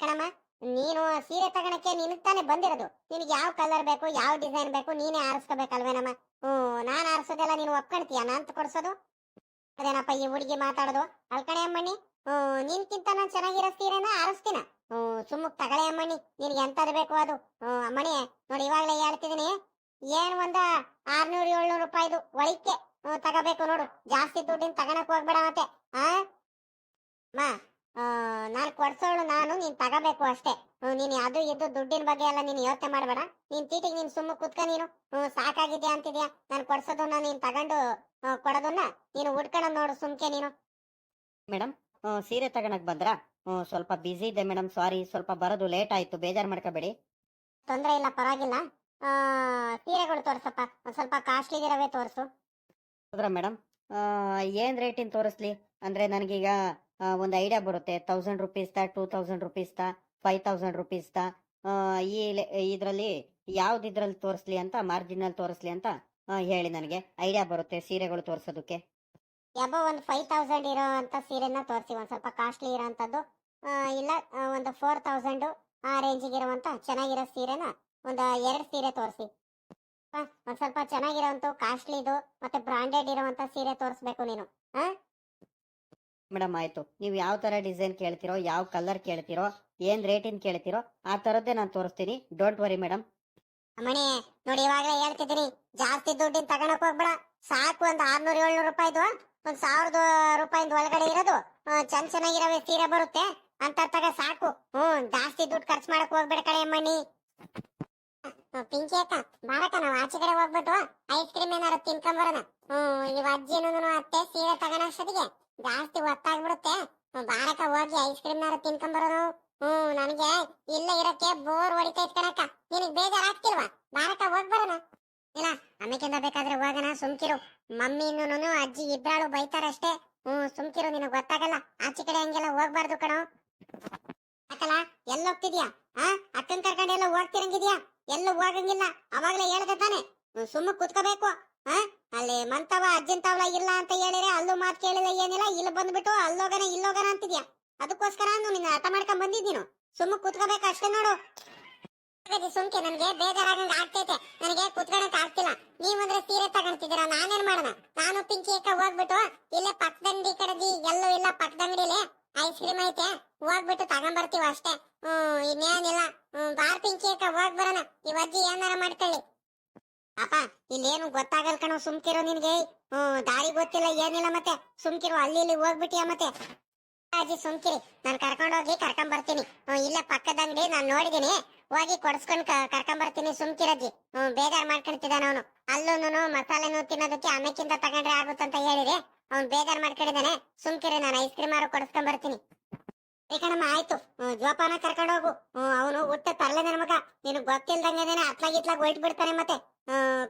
Speaker 1: ಕಣಮ್ಮ ನೀನು ಸೀರೆ ತಗೊಳಕ್ಕೆ ನಿನಗೆ ತಾನೇ ಬಂದಿರೋದು. ನಿನಗೆ ಯಾವ ಕಲರ್ ಬೇಕು, ಯಾವ ಡಿಸೈನ್ ಬೇಕು, ನೀನೇ ಆರಿಸ್ಕೋಬೇಕಲ್ವೇನಮ್ಮ ಹ್ಮ್ ನಾನ್ ಆರಿಸೋದೆಲ್ಲ ನೀನು ಒಪ್ಕೊಂತೀಯ ನಾನ್ ಕೊಡ್ಸೋದು? ಅದೇನಪ್ಪ ಈ ಹುಡುಗಿ ಮಾತಾಡೋದು? ಅಲ್ಕಣೆ ಅಮ್ಮಣ್ಣಿ. ಹ್ಮ್ ನಿನ್ಕಿಂತ ನಾನ್ ಚೆನ್ನಾಗಿರೋ ಸೀರೆನ ಆರಿಸ್ತೀನ. ಹ್ಮ್ ಸುಮ್ಮಕ್ ತಗಳೆ ಅಮ್ಮಣ್ಣಿ. ನಿನ್ಗೆ ಎಂಥದ್ದು ಬೇಕು ಅದು? ಹ್ಮ್ ಅಮ್ಮಣಿ ನೋಡಿ ಇವಾಗ್ಲೇ ಹೇಳ್ತಿದೀನಿ ಏನ್ ಒಂದ ಆರ್ನೂರ್, ಏಳ್ನೂರು ರೂಪಾಯಿದು ಒಳಿಕೆ ತಗೋಬೇಕು ನೋಡು. ಜಾಸ್ತಿ ದುಡ್ಡಿನ ತಗಣಕ್ ಹೋಗ್ಬೇಡ ಮತ್ತೆ, ಆ? ಮಾ ನಾನು ಕೊಡ್ಸೋಳು ನಾನು ನೀನ್ ತಗೋಬೇಕು ಅಷ್ಟೇ. ನೀನು ಅದು ಇದು ದುಡ್ಡಿನ ಬಗ್ಗೆ ಎಲ್ಲ ನೀನ್ ಯೋಚನೆ ಮಾಡಬೇಡ. ನೀನ್ ತೀಟಿಗೆ ನೀನ್ ಸುಮ್ಮ ಕುತ್ಕ ನೀನು. ಸಾಕಾಗಿದ್ಯಾ ಅಂತಿದ್ಯಾ? ನಾನು ಕೊಡ್ಸೋದನ್ನ ನೀನ್ ತಗೊಂಡು ಕೊಡೋದನ್ನ ನೀನು ಉಡ್ಕೊಳ್ಳೋದ್ ನೋಡು ಸುಮ್ಕೆ ನೀನು.
Speaker 2: ಮೇಡಮ್ ಸೀರೆ ತಗೊಳಕ್ ಬಂದ್ರಾ? ಸ್ವಲ್ಪ ಬಿಸಿ ಇದ್ದೆ ಮೇಡಮ್ ಸಾರಿ ಸ್ವಲ್ಪ ಬರೋದು ಲೇಟ್ ಆಯ್ತು ಬೇಜಾರ್ ಮಾಡ್ಕೋಬೇಡಿ.
Speaker 1: ತೊಂದ್ರೆ ಇಲ್ಲ ಪರವಾಗಿಲ್ಲ. ಆ ಸೀರೆಗಳು ತೋರಿಸಪ್ಪ ಒಂದ್ ಸ್ವಲ್ಪ ಕಾಸ್ಟ್ಲಿ ಇರವೇ ತೋರ್ಸು.
Speaker 2: ಹೌದ್ರಾ ಮೇಡಮ್ ಏನ್ ರೇಟಿನ ತೋರಿಸ್ಲಿ? ಅಂದ್ರೆ ನನಗೀಗ ಒಂದು ಐಡಿಯಾ ಬರುತ್ತೆ. ತೌಸಂಡ್ ರುಪೀಸ್ತಾ ಟೂ ತೌಸಂಡ್ ರುಪೀಸ್ತಾ ಫೈವ್ ತೌಸಂಡ್ ರುಪೀಸ್ತಾ ಈ ಇದರಲ್ಲಿ ಯಾವ್ದು ಇದ್ರಲ್ಲಿ ತೋರಿಸ್ಲಿ ಅಂತ ಮಾರ್ಜಿನಲ್ ತೋರಿಸ್ಲಿ ಅಂತ ಹೇಳಿ ನನಗೆ. ಐಡಿಯಾ ಬರುತ್ತೆ ಸೀರೆಗಳು ತೋರಿಸೋದಕ್ಕೆ.
Speaker 1: ಯಾವ ಒಂದು ಫೈವ್ ತೌಸಂಡ್ ಇರೋ ಅಂತ ಸೀರೆನ ತೋರಿಸಿ, ಒಂದ್ ಸ್ವಲ್ಪ ಕಾಸ್ಟ್ಲಿ ಇರೋ ಅಂಥದ್ದು ಇಲ್ಲ ಒಂದು ಫೋರ್ ತೌಸಂಡ್ ಆ ಇರುವಂತ ಚೆನ್ನಾಗಿರೋ ಸೀರೆನ ಒಂದು ಎರಡು ಸೀರೆ ತೋರಿಸಿ. ಒಂದ್ ಸ್ವಲ್ಪ ಚೆನ್ನಾಗಿರೋಂತ ಕಾಸ್ಟ್ಲಿದು ಮತ್ತೆ ಬ್ರಾಂಡೆಡ್ ಇರುವಂತ ಸೀರೆ ತೋರಿಸ್ಬೇಕು ನೀನು
Speaker 2: ಮೇಡಮ್ ಆಯ್ತು. ನೀವು ಯಾವ ತರ ಡಿಸೈನ್ ಕೇಳ್ತಿರೋ, ಯಾವ ಕಲರ್ ಕೇಳ್ತಿರೋ, ಏನ್ ರೇಟಿನ್ ಕೇಳ್ತಿರೋ, ಆ ತರದ್ದೇ ನಾನು ತೋರಿಸ್ತೀನಿ. Don't worry madam.
Speaker 1: ಅಮ್ಮಣಿ, ನೋಡಿ ಇವಾಗಲೇ ಹೇಳ್ತಿದ್ದೀನಿ. ಜಾಸ್ತಿ ದುಡ್ಡಿನ ತಗೊಳಕ್ ಹೋಗ್ಬೇಡ. ಸಾಕು ಒಂದ್ ಆರ್ನೂರ್ ಏಳ್ನೂರು ರೂಪಾಯಿದು, ಒಂದ್ ಸಾವಿರದ ರೂಪಾಯಿಂದ ಒಳಗಡೆ ಇರೋದು ಚಂದ ಚೆನ್ನ ಚೆನ್ನಾಗಿರವೆ ಸೀರೆ ಬರುತ್ತೆ. ಅಂತ ತಗ ಸಾಕು. ಹ್ಮ್, ಜಾಸ್ತಿ ದುಡ್ಡು ಖರ್ಚು ಮಾಡಕ್ ಹೋಗ್ಬೇಡ ಕಡೆ ಮಣಿ ಪಿಂಕಿ ಅಕ್ಕ, ಬಾರಕ್ಕ, ನಾವು ಆಚೆ ಕಡೆ ಹೋಗ್ಬಿಟ್ಟು ಐಸ್ ಕ್ರೀಮ್ ಏನಾರು ತಿನ್ಕೊಂಬರೋಣ ಹ್ಮ್, ಇವ ಅಜ್ಜಿನೂ ಅತ್ತೆ ಸೀರೆ ತಗೋಣಷ್ಟೊತ್ತಿಗೆ ಜಾಸ್ತಿ ಹೊತ್ತಾಗ್ಬಿಡುತ್ತೆ ಬಾರಕ ಹೋಗಿ ಐಸ್ ಕ್ರೀಮ್ ನಾರು ತಿನ್ಕೊಂಬರೋನು ಹ್ಮ್, ನನಗೆ ಇಲ್ಲ ಇರಕ್ಕೆ ಬೋರ್ ಹೊಡಿತಾ ಕಣಕ್ಕ. ನಿನಗ್ ಬೇಜಾರಾಗ್ತಿಲ್ವಾ? ಬಾರಕ ಹೋಗ್ಬರೋಣ ಇಲ್ಲ ಅಮ್ಮಕ್ಕಿಂತ ಬೇಕಾದ್ರೆ ಹೋಗೋಣ, ಸುಮ್ಕಿರು. ಮಮ್ಮಿನೂ ಅಜ್ಜಿ ಇಬ್ಬರಾಳು ಬೈತಾರಷ್ಟೇ. ಹ್ಮ್, ಸುಮ್ಕಿರು, ನಿನಗ್ ಗೊತ್ತಾಗಲ್ಲ. ಆಚೆ ಕಡೆ ಹಂಗೆಲ್ಲ ಹೋಗ್ಬಾರ್ದು ಕಣೋ. ಅಕ್ಕಲ ಎಲ್ಲ ಹೋಗ್ತಿದ್ಯಾ ಆ, ಅಕ್ಕನ್ ಕರ್ಕೊಂಡು ಎಲ್ಲ ಹೋಗ್ತಿರಂಗಿದ್ಯಾ? ಎಲ್ಲೂ ಹೋಗಂಗಿಲ್ಲ. ಅವಾಗ್ಲೇ ಹೇಳ್ದೆ ತಾನೆ. ಸುಮ್ಮ ಕುತ್ಕೋಬೇಕು. ಅಲ್ಲಿ ಮಂತವ ಅಜ್ಜನ್ ಇಲ್ಲ ಅಂತ ಹೇಳಿದ್ರೆ ಅಲ್ಲೂ ಮಾತು ಕೇಳಿಲ್ಲ, ಏನಿಲ್ಲ. ಇಲ್ಲಿ ಬಂದ್ಬಿಟ್ಟು ಅಲ್ಲೋಗನ, ಇಲ್ಲೋಗನ ಅಂತಿದ್ಯಾ? ಅದಕ್ಕೋಸ್ಕರ ನಿನ್ನ ಅರ್ಥ ಮಾಡ್ಕೊಂಡ್ ಬಂದಿದ್ದೀನು. ಸುಮ್ಮ ಕುತ್ಕೋಬೇಕು ಅಷ್ಟೇ ನೋಡು. ಸುಮ್ಕೆ, ನನ್ಗೆ ಬೇಜಾರಾಗಂಗ ಆಗ್ತೈತೆ. ನನಗೆ ಕುತ್ಕೊಳಕ್ ಆಗ್ತಿಲ್ಲ. ನೀವಂದ್ರೆ ಸೀರೆ ತಗೊಂತಿದ್ದೀರಾ ನಾನೇನ್ ಮಾಡೋಣ ನಾನು ಪಿಂಕಿ ಅಕ್ಕ ಹೋಗ್ಬಿಟ್ಟು ಇಲ್ಲೇ ಪಕ್ಕದಂಗಡಿ ಕಡೆದಿ, ಎಲ್ಲೂ ಇಲ್ಲ ಪಕ್ಕದಂಗಡಿಲಿ ಐಸ್ ಕ್ರೀಮ್ ಐತೆ. ಹೋಗ್ಬಿಟ್ಟು ತಗೊಂಡ್ಬರ್ತೀವ ಅಷ್ಟೇ. ಹ್ಮ್, ಇನ್ನೇನಿಲ್ಲ. ಹ್ಮ್, ಬಾರ್ ಪಿಂಕಿ ಅಕ್ಕ ಹೋಗ್ಬರೋಣ ಈ ಅಜ್ಜಿ ಏನಾರ ಮಾಡ್ಕೊಳ್ಳಿ. ಅಪ್ಪ ಇಲ್ಲೇನು ಗೊತ್ತಾಗಲ್ ಕಣೋ, ಸುಮ್ಕಿರೋ ನಿನ್ಗೆ. ಹ್ಮ್ ದಾರಿ ಗೊತ್ತಿಲ್ಲ, ಏನಿಲ್ಲ ಮತ್ತೆ. ಸುಮ್ಕಿರೋ, ಅಲ್ಲಿ ಇಲ್ಲಿ ಹೋಗ್ಬಿಟ್ಟಿಯ ಮತ್ತೆ? ಅಜ್ಜಿ, ಸುಮ್ಕಿರಿ. ನಾನು ಕರ್ಕೊಂಡೋಗಿ ಕರ್ಕೊಂಡ್ ಬರ್ತೀನಿ ಹ್ಮ್ ಇಲ್ಲೇ ಪಕ್ಕದ ಅಂಗಡಿ ನಾನು ನೋಡಿದೀನಿ. ಹೋಗಿ ಕೊಡ್ಸ್ಕೊಂಡ್ ಕರ್ಕೊಂಡ್ ಬರ್ತೀನಿ ಸುಮ್ಕಿರಜ್ಜಿ ಹ್ಮ್ ಬೇಜಾರ್ ಮಾಡ್ಕೊಂತಿದ್ದಾನ ಅವನು. ಅಲ್ಲೂನು ಮಸಾಲೆನೂ ತಿನ್ನೋದಕ್ಕೆ ಅನ್ನಕ್ಕಿಂತ ತಗೊಂಡ್ರೆ ಆಗುತ್ತಂತ ಹೇಳಿರಿ ಅವ್ನು ಬೇಜಾರ್ ಮಾಡ್ಕೊಂಡಿದ್ದಾನೆ ಸುಮ್ಕಿರಿ, ನಾನು ಐಸ್ ಕ್ರೀಮ್ ಆರು ಕೊಡ್ಸ್ಕೊಂಡ್ ಬರ್ತೀನಿ ಕಣಮ್ಮ, ಆಯ್ತು. ಜೋಪಾನ ಕರ್ಕೊಂಡು ಹೋಗು. ಅವನು ಹುಟ್ಟ ತರಲೆ ನನ್ನ ಮಗ ನಿನಗೆ ಗೊತ್ತಿಲ್ದಂಗೆನೆ ಅತ್ಲಾಗ ಇತ್ಲಾಗ ಹೊಯ್ಟ್ ಬಿಡ್ತಾನೆ ಮತ್ತೆ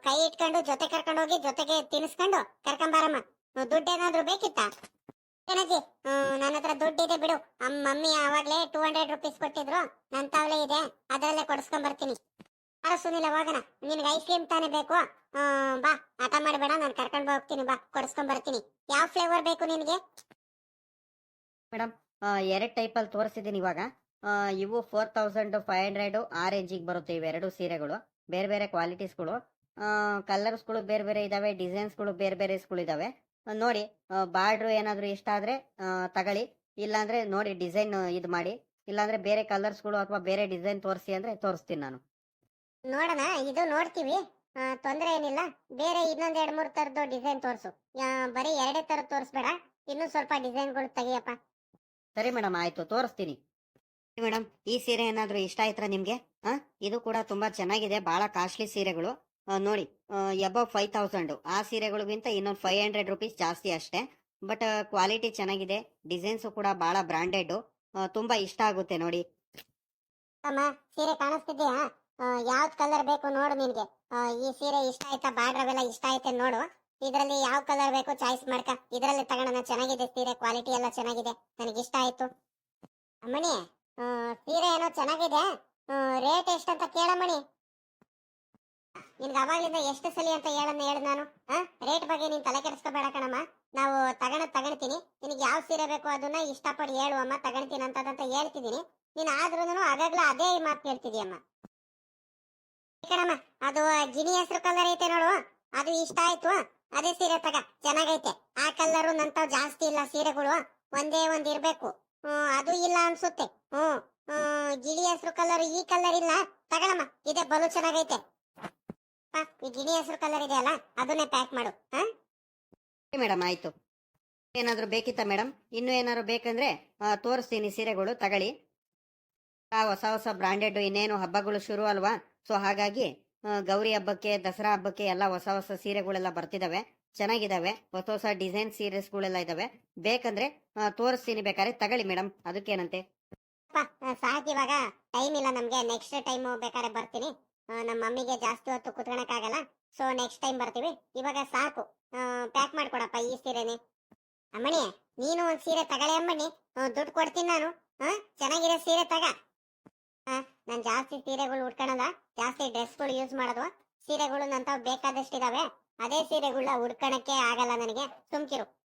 Speaker 1: ಕೈ ಇಟ್ಕೊಂಡು ಜೊತೆ ಕರ್ಕೊಂಡು ಹೋಗಿ ಜೊತೆಗೆ ತಿನ್ಸ್ಕೊಂಡು ಕರ್ಕೊಂಬಾರಮ್ಮ ದುಡ್ಡು ಏನಾದ್ರು ಬೇಕಿತ್ತಾ? ಏನಜ್ಜಿ? ನನ್ನ ಹತ್ರ ದುಡ್ಡಿದೆ ಬಿಡು. ಅಮ್ಮ ಮಮ್ಮಿ ಆವಾಗ್ಲೇ ಟೂ ಹಂಡ್ರೆಡ್ ರುಪೀಸ್ ಕೊಟ್ಟಿದ್ರು. ನನ್ ತಾವಲೇ ಇದೆ. ಅದರಲ್ಲೇ ಕೊಡಿಸ್ಕೊಂಡ್ ಬರ್ತೀನಿ. ಅರ ಸುನಿಲ ಹೋಗೋಣ ನಿನ್ಗೆ ಐಸ್ ಕ್ರೀಮ್ ತಾನೇ ಬೇಕು? ಬಾ. ಆಟ ಮಾಡಬೇಡ. ನಾನು ಕರ್ಕೊಂಡು ಹೋಗ್ತೀನಿ. ಬಾ. ಕೊಡಿಸ್ಕೊಂಡ್ ಬರ್ತೀನಿ. ಯಾವ ಫ್ಲೇವರ್ ಬೇಕು ನಿನಗೆ?
Speaker 2: ಮೇಡಮ್ ಎರಡು ಟೈಪಲ್ಲಿ ತೋರಿಸಿದ್ದೀನಿ ಇವಾಗ. ಇವು ಫೋರ್ ತೌಸಂಡ್ ಫೈವ್ ಹಂಡ್ರೆಡು ಆ ರೇಂಜಿಗೆ ಬರುತ್ತೆ ಇವೆರಡು ಸೀರೆಗಳು. ಬೇರೆ ಬೇರೆ ಕ್ವಾಲಿಟೀಸ್ಗಳು ಕಲರ್ಸ್ಗಳು ಬೇರೆ ಬೇರೆ ಇದಾವೆ ಡಿಸೈನ್ಸ್ಗಳು ಬೇರೆ ಬೇರೆಸ್ಗಳು ಇದಾವೆ. ನೋಡಿ ಬಾರ್ಡ್ರು ಏನಾದರೂ ಇಷ್ಟ ಆದರೆ ತಗೊಳ್ಳಿ. ಇಲ್ಲಾಂದ್ರೆ ನೋಡಿ ಡಿಸೈನ್ ಇದು ಮಾಡಿ. ಇಲ್ಲಾಂದ್ರೆ ಬೇರೆ ಕಲರ್ಸ್ಗಳು ಅಥವಾ ಬೇರೆ ಡಿಸೈನ್ ತೋರಿಸಿ ಅಂದ್ರೆ ತೋರಿಸ್ತೀನಿ ನಾನು.
Speaker 1: ನೋಡೋಣ, ಇದು ನೋಡ್ತೀವಿ. ತೊಂದರೆ ಏನಿಲ್ಲ. ಬೇರೆ ಇನ್ನೊಂದು ಎರಡು ಮೂರು ತರದ್ದು ಡಿಸೈನ್ ತೋರಿಸು. ಬರೀ ಎರಡೇ ಥರದ್ದು ತೋರಿಸ್ಬೇಡ. ಇನ್ನೂ ಸ್ವಲ್ಪ ಡಿಸೈನ್ಗಳು ತೆಗಿಯಪ್ಪ.
Speaker 2: ಸರಿ ಮೇಡಮ್ ಆಯ್ತು ತೋರಿಸ್ತೀನಿ. ಮೇಡಮ್ ಈ ಸೀರೆ ಏನಾದರೂ ಇಷ್ಟ ಆಯ್ತಾ ನಿಮಗೆ? ಇದು ಕೂಡ ತುಂಬಾ ಚೆನ್ನಾಗಿದೆ ಬಹಳ ಕಾಸ್ಟ್ಲಿ ಸೀರೆಗಳು. ಆ, ನೋಡಿ ಎಬವ್ ಫೈವ್ ತೌಸಂಡ್ ಆ ಸೀರೆಗಳಿಗಿಂತ ಇನ್ನೊಂದು ಫೈವ್ ಹಂಡ್ರೆಡ್ ರುಪೀಸ್ ಜಾಸ್ತಿ ಅಷ್ಟೇ. ಬಟ್ ಕ್ವಾಲಿಟಿ ಚೆನ್ನಾಗಿದೆ ಡಿಸೈನ್ಸು ಕೂಡ ಬಹಳ ಬ್ರಾಂಡೆಡ್ ತುಂಬಾ ಇಷ್ಟ ಆಗುತ್ತೆ ನೋಡಿ.
Speaker 1: ಅಮ್ಮ ಸೀರೆ ಕಾಣಿಸ್ತಿದ್ಯಾ? ಯಾವ್ದು ಕಲರ್ ಬೇಕು ನೋಡು ನಿನ್ಗೆ. ಈ ಸೀರೆ ಇಷ್ಟ ಆಯ್ತಾ ಬಾರ್ಡ್ರ್ ಅವೆಲ್ಲ ಇಷ್ಟ ಆಯ್ತಾ ನೋಡು. ಇದ್ರಲ್ಲಿ ಯಾವ ಕಲರ್ ಬೇಕು ಚಾಯ್ಸ್ ಮಾಡ್ಕ. ಇದರಲ್ಲಿ ತಗೋಣ ಚೆನ್ನಾಗಿದೆ ಸೀರೆ ಕ್ವಾಲಿಟಿ ಎಲ್ಲ ಚೆನ್ನಾಗಿದೆ. ನನಗೆ ಇಷ್ಟ ಆಯ್ತು ಅಮ್ಮಣಿ ಸೀರೆ ಏನೋ ಚೆನ್ನಾಗಿದೆ. ರೇಟ್ ಎಷ್ಟಂತ ಕೇಳಮ್ಮಣಿ ನಿನ್ಗೆ ಅವಾಗ್ಲಿಂದ ಎಷ್ಟು ಸಲಿ ಅಂತ ಹೇಳನ್ನ ಹೇಳ ನಾನು. ರೇಟ್ ಬಗ್ಗೆ ನೀನ್ ತಲೆ ಕೆಡಿಸ್ಕೋಬೇಡ ಕಣಮ್ಮ. ನಾವು ತಗೋಣ ತಗೊಳ್ತೀನಿ ನಿನಗೆ ಯಾವ ಸೀರೆ ಬೇಕು ಅದನ್ನ ಇಷ್ಟಪಟ್ಟು ಹೇಳು ಅಮ್ಮ ತಗೊಳ್ತೀನಿ ಅಂತದಂತ ಹೇಳ್ತಿದ್ದೀನಿ. ನೀನ್ ಆದ್ರೂನು ಆಗಾಗ್ಲೂ ಅದೇ ಮಾತು ಕೇಳ್ತಿದ್ಯಮ್ಮ ಕಣಮ್ಮ, ಅದು ಜಿನಿ ಹೆಸರು ಕಲರ್ ಐತೆ ನೋಡು. ಅದು ಇಷ್ಟ ಆಯ್ತು. ಅದೇ ಸೀರೆ ತಗ ಚೆನ್ನಾಗೈತೆ. ಆ ಕಲ್ಲರು ನಂತಾವ್ ಜಾಸ್ತಿ ಇಲ್ಲ ಸೀರೆಗಳು. ಒಂದೇ ಒಂದ್ ಇರ್ಬೇಕು. ಅದು ಇಲ್ಲ ಅನ್ಸುತ್ತೆ. ಹ್ಮ್ ಗಿಳಿ ಹೆಸರು ಕಲರ್ ಈ ಕಲರ್ ಇಲ್ಲ. ತಗಳಮ್ಮ, ಇದೆ ಬಲು ಚೆನ್ನಾಗೈತೆ. ಈ ಗಿಳಿ ಹೆಸರು ಕಲರ್ ಇದೆಯಲ್ಲ ಅದನ್ನೇ ಪ್ಯಾಕ್ ಮಾಡು.
Speaker 2: ಮೇಡಮ್, ಆಯ್ತು. ಏನಾದರೂ ಬೇಕಿತ್ತಾ ಮೇಡಮ್? ಇನ್ನೂ ಏನಾದ್ರು ಬೇಕಂದ್ರೆ ತೋರಿಸ್ತೀನಿ ಸೀರೆಗಳು ತಗಳಿ ಹೊಸ ಹೊಸ ಬ್ರಾಂಡೆಡ್ ಇನ್ನೇನು ಹಬ್ಬಗಳು ಶುರು ಅಲ್ವಾ? ಸೊ ಹಾಗಾಗಿ ಗೌರಿ ಹಬ್ಬಕ್ಕೆ, ದಸರಾ ಹಬ್ಬಕ್ಕೆ ಎಲ್ಲ ಹೊಸ ಹೊಸ ಸೀರೆಗಳೆಲ್ಲ ಬರ್ತಿದಾವೆ. ಚೆನ್ನಾಗಿದಾವೆ. ಹೊಸ ಹೊಸ ಡಿಸೈನ್ ಸೀರೆಸ್ಗಳೆಲ್ಲ ಇದಾವೆ. ಬೇಕಂದ್ರೆ ತೋರಿಸ್ತೀನಿ ಬೇಕಾದ್ರೆ ತಗೊಳ್ಳಿ ಮೇಡಮ್ ಅದಕ್ಕೇನಂತೆ?
Speaker 1: ಸಾಕು ಇವಾಗ. ಟೈಮ್ ಇಲ್ಲ ನಮ್ಗೆ. ನೆಕ್ಸ್ಟ್ ಟೈಮ್ ಬೇಕಾದ್ರೆ ಬರ್ತೀನಿ. ನಮ್ಮ ಮಮ್ಮಿಗೆ ಜಾಸ್ತಿ ಹೊತ್ತು ಕುತ್ಕೊಳಕ್ಕಾಗಲ್ಲ. ಸೊ ನೆಕ್ಸ್ಟ್ ಟೈಮ್ ಬರ್ತೀವಿ. ಇವಾಗ ಸಾಕು. ಪ್ಯಾಕ್ ಮಾಡ್ಕೊಡಪ್ಪ ಈ ಸೀರೆನೆ. ಅಮ್ಮಣಿ, ನೀನು ಒಂದ್ ಸೀರೆ ತಗೊಳ್ಳಿ ಅಮ್ಮಣಿ. ದುಡ್ಡು ಕೊಡ್ತೀನಿ ನಾನು. ಚೆನ್ನಾಗಿರೋ ಸೀರೆ ತಗ. ನಾನು ಜಾಸ್ತಿ ಸೀರೆಗಳು ಉಟ್ಕೊಳಲ್ಲ ಜಾಸ್ತಿ ಡ್ರೆಸ್ಗಳು ಯೂಸ್ ಮಾಡೋದು. ಸೀರೆಗಳು ನಂತಾವ್ ಬೇಕಾದಷ್ಟಿದಾವೆ. ಅದೇ ಸೀರೆಗಳನ್ನ ಉಡ್ಕೊಳಕ್ಕೆ ಆಗಲ್ಲ ನನಗೆ. ಸುಮ್ಕಿರು.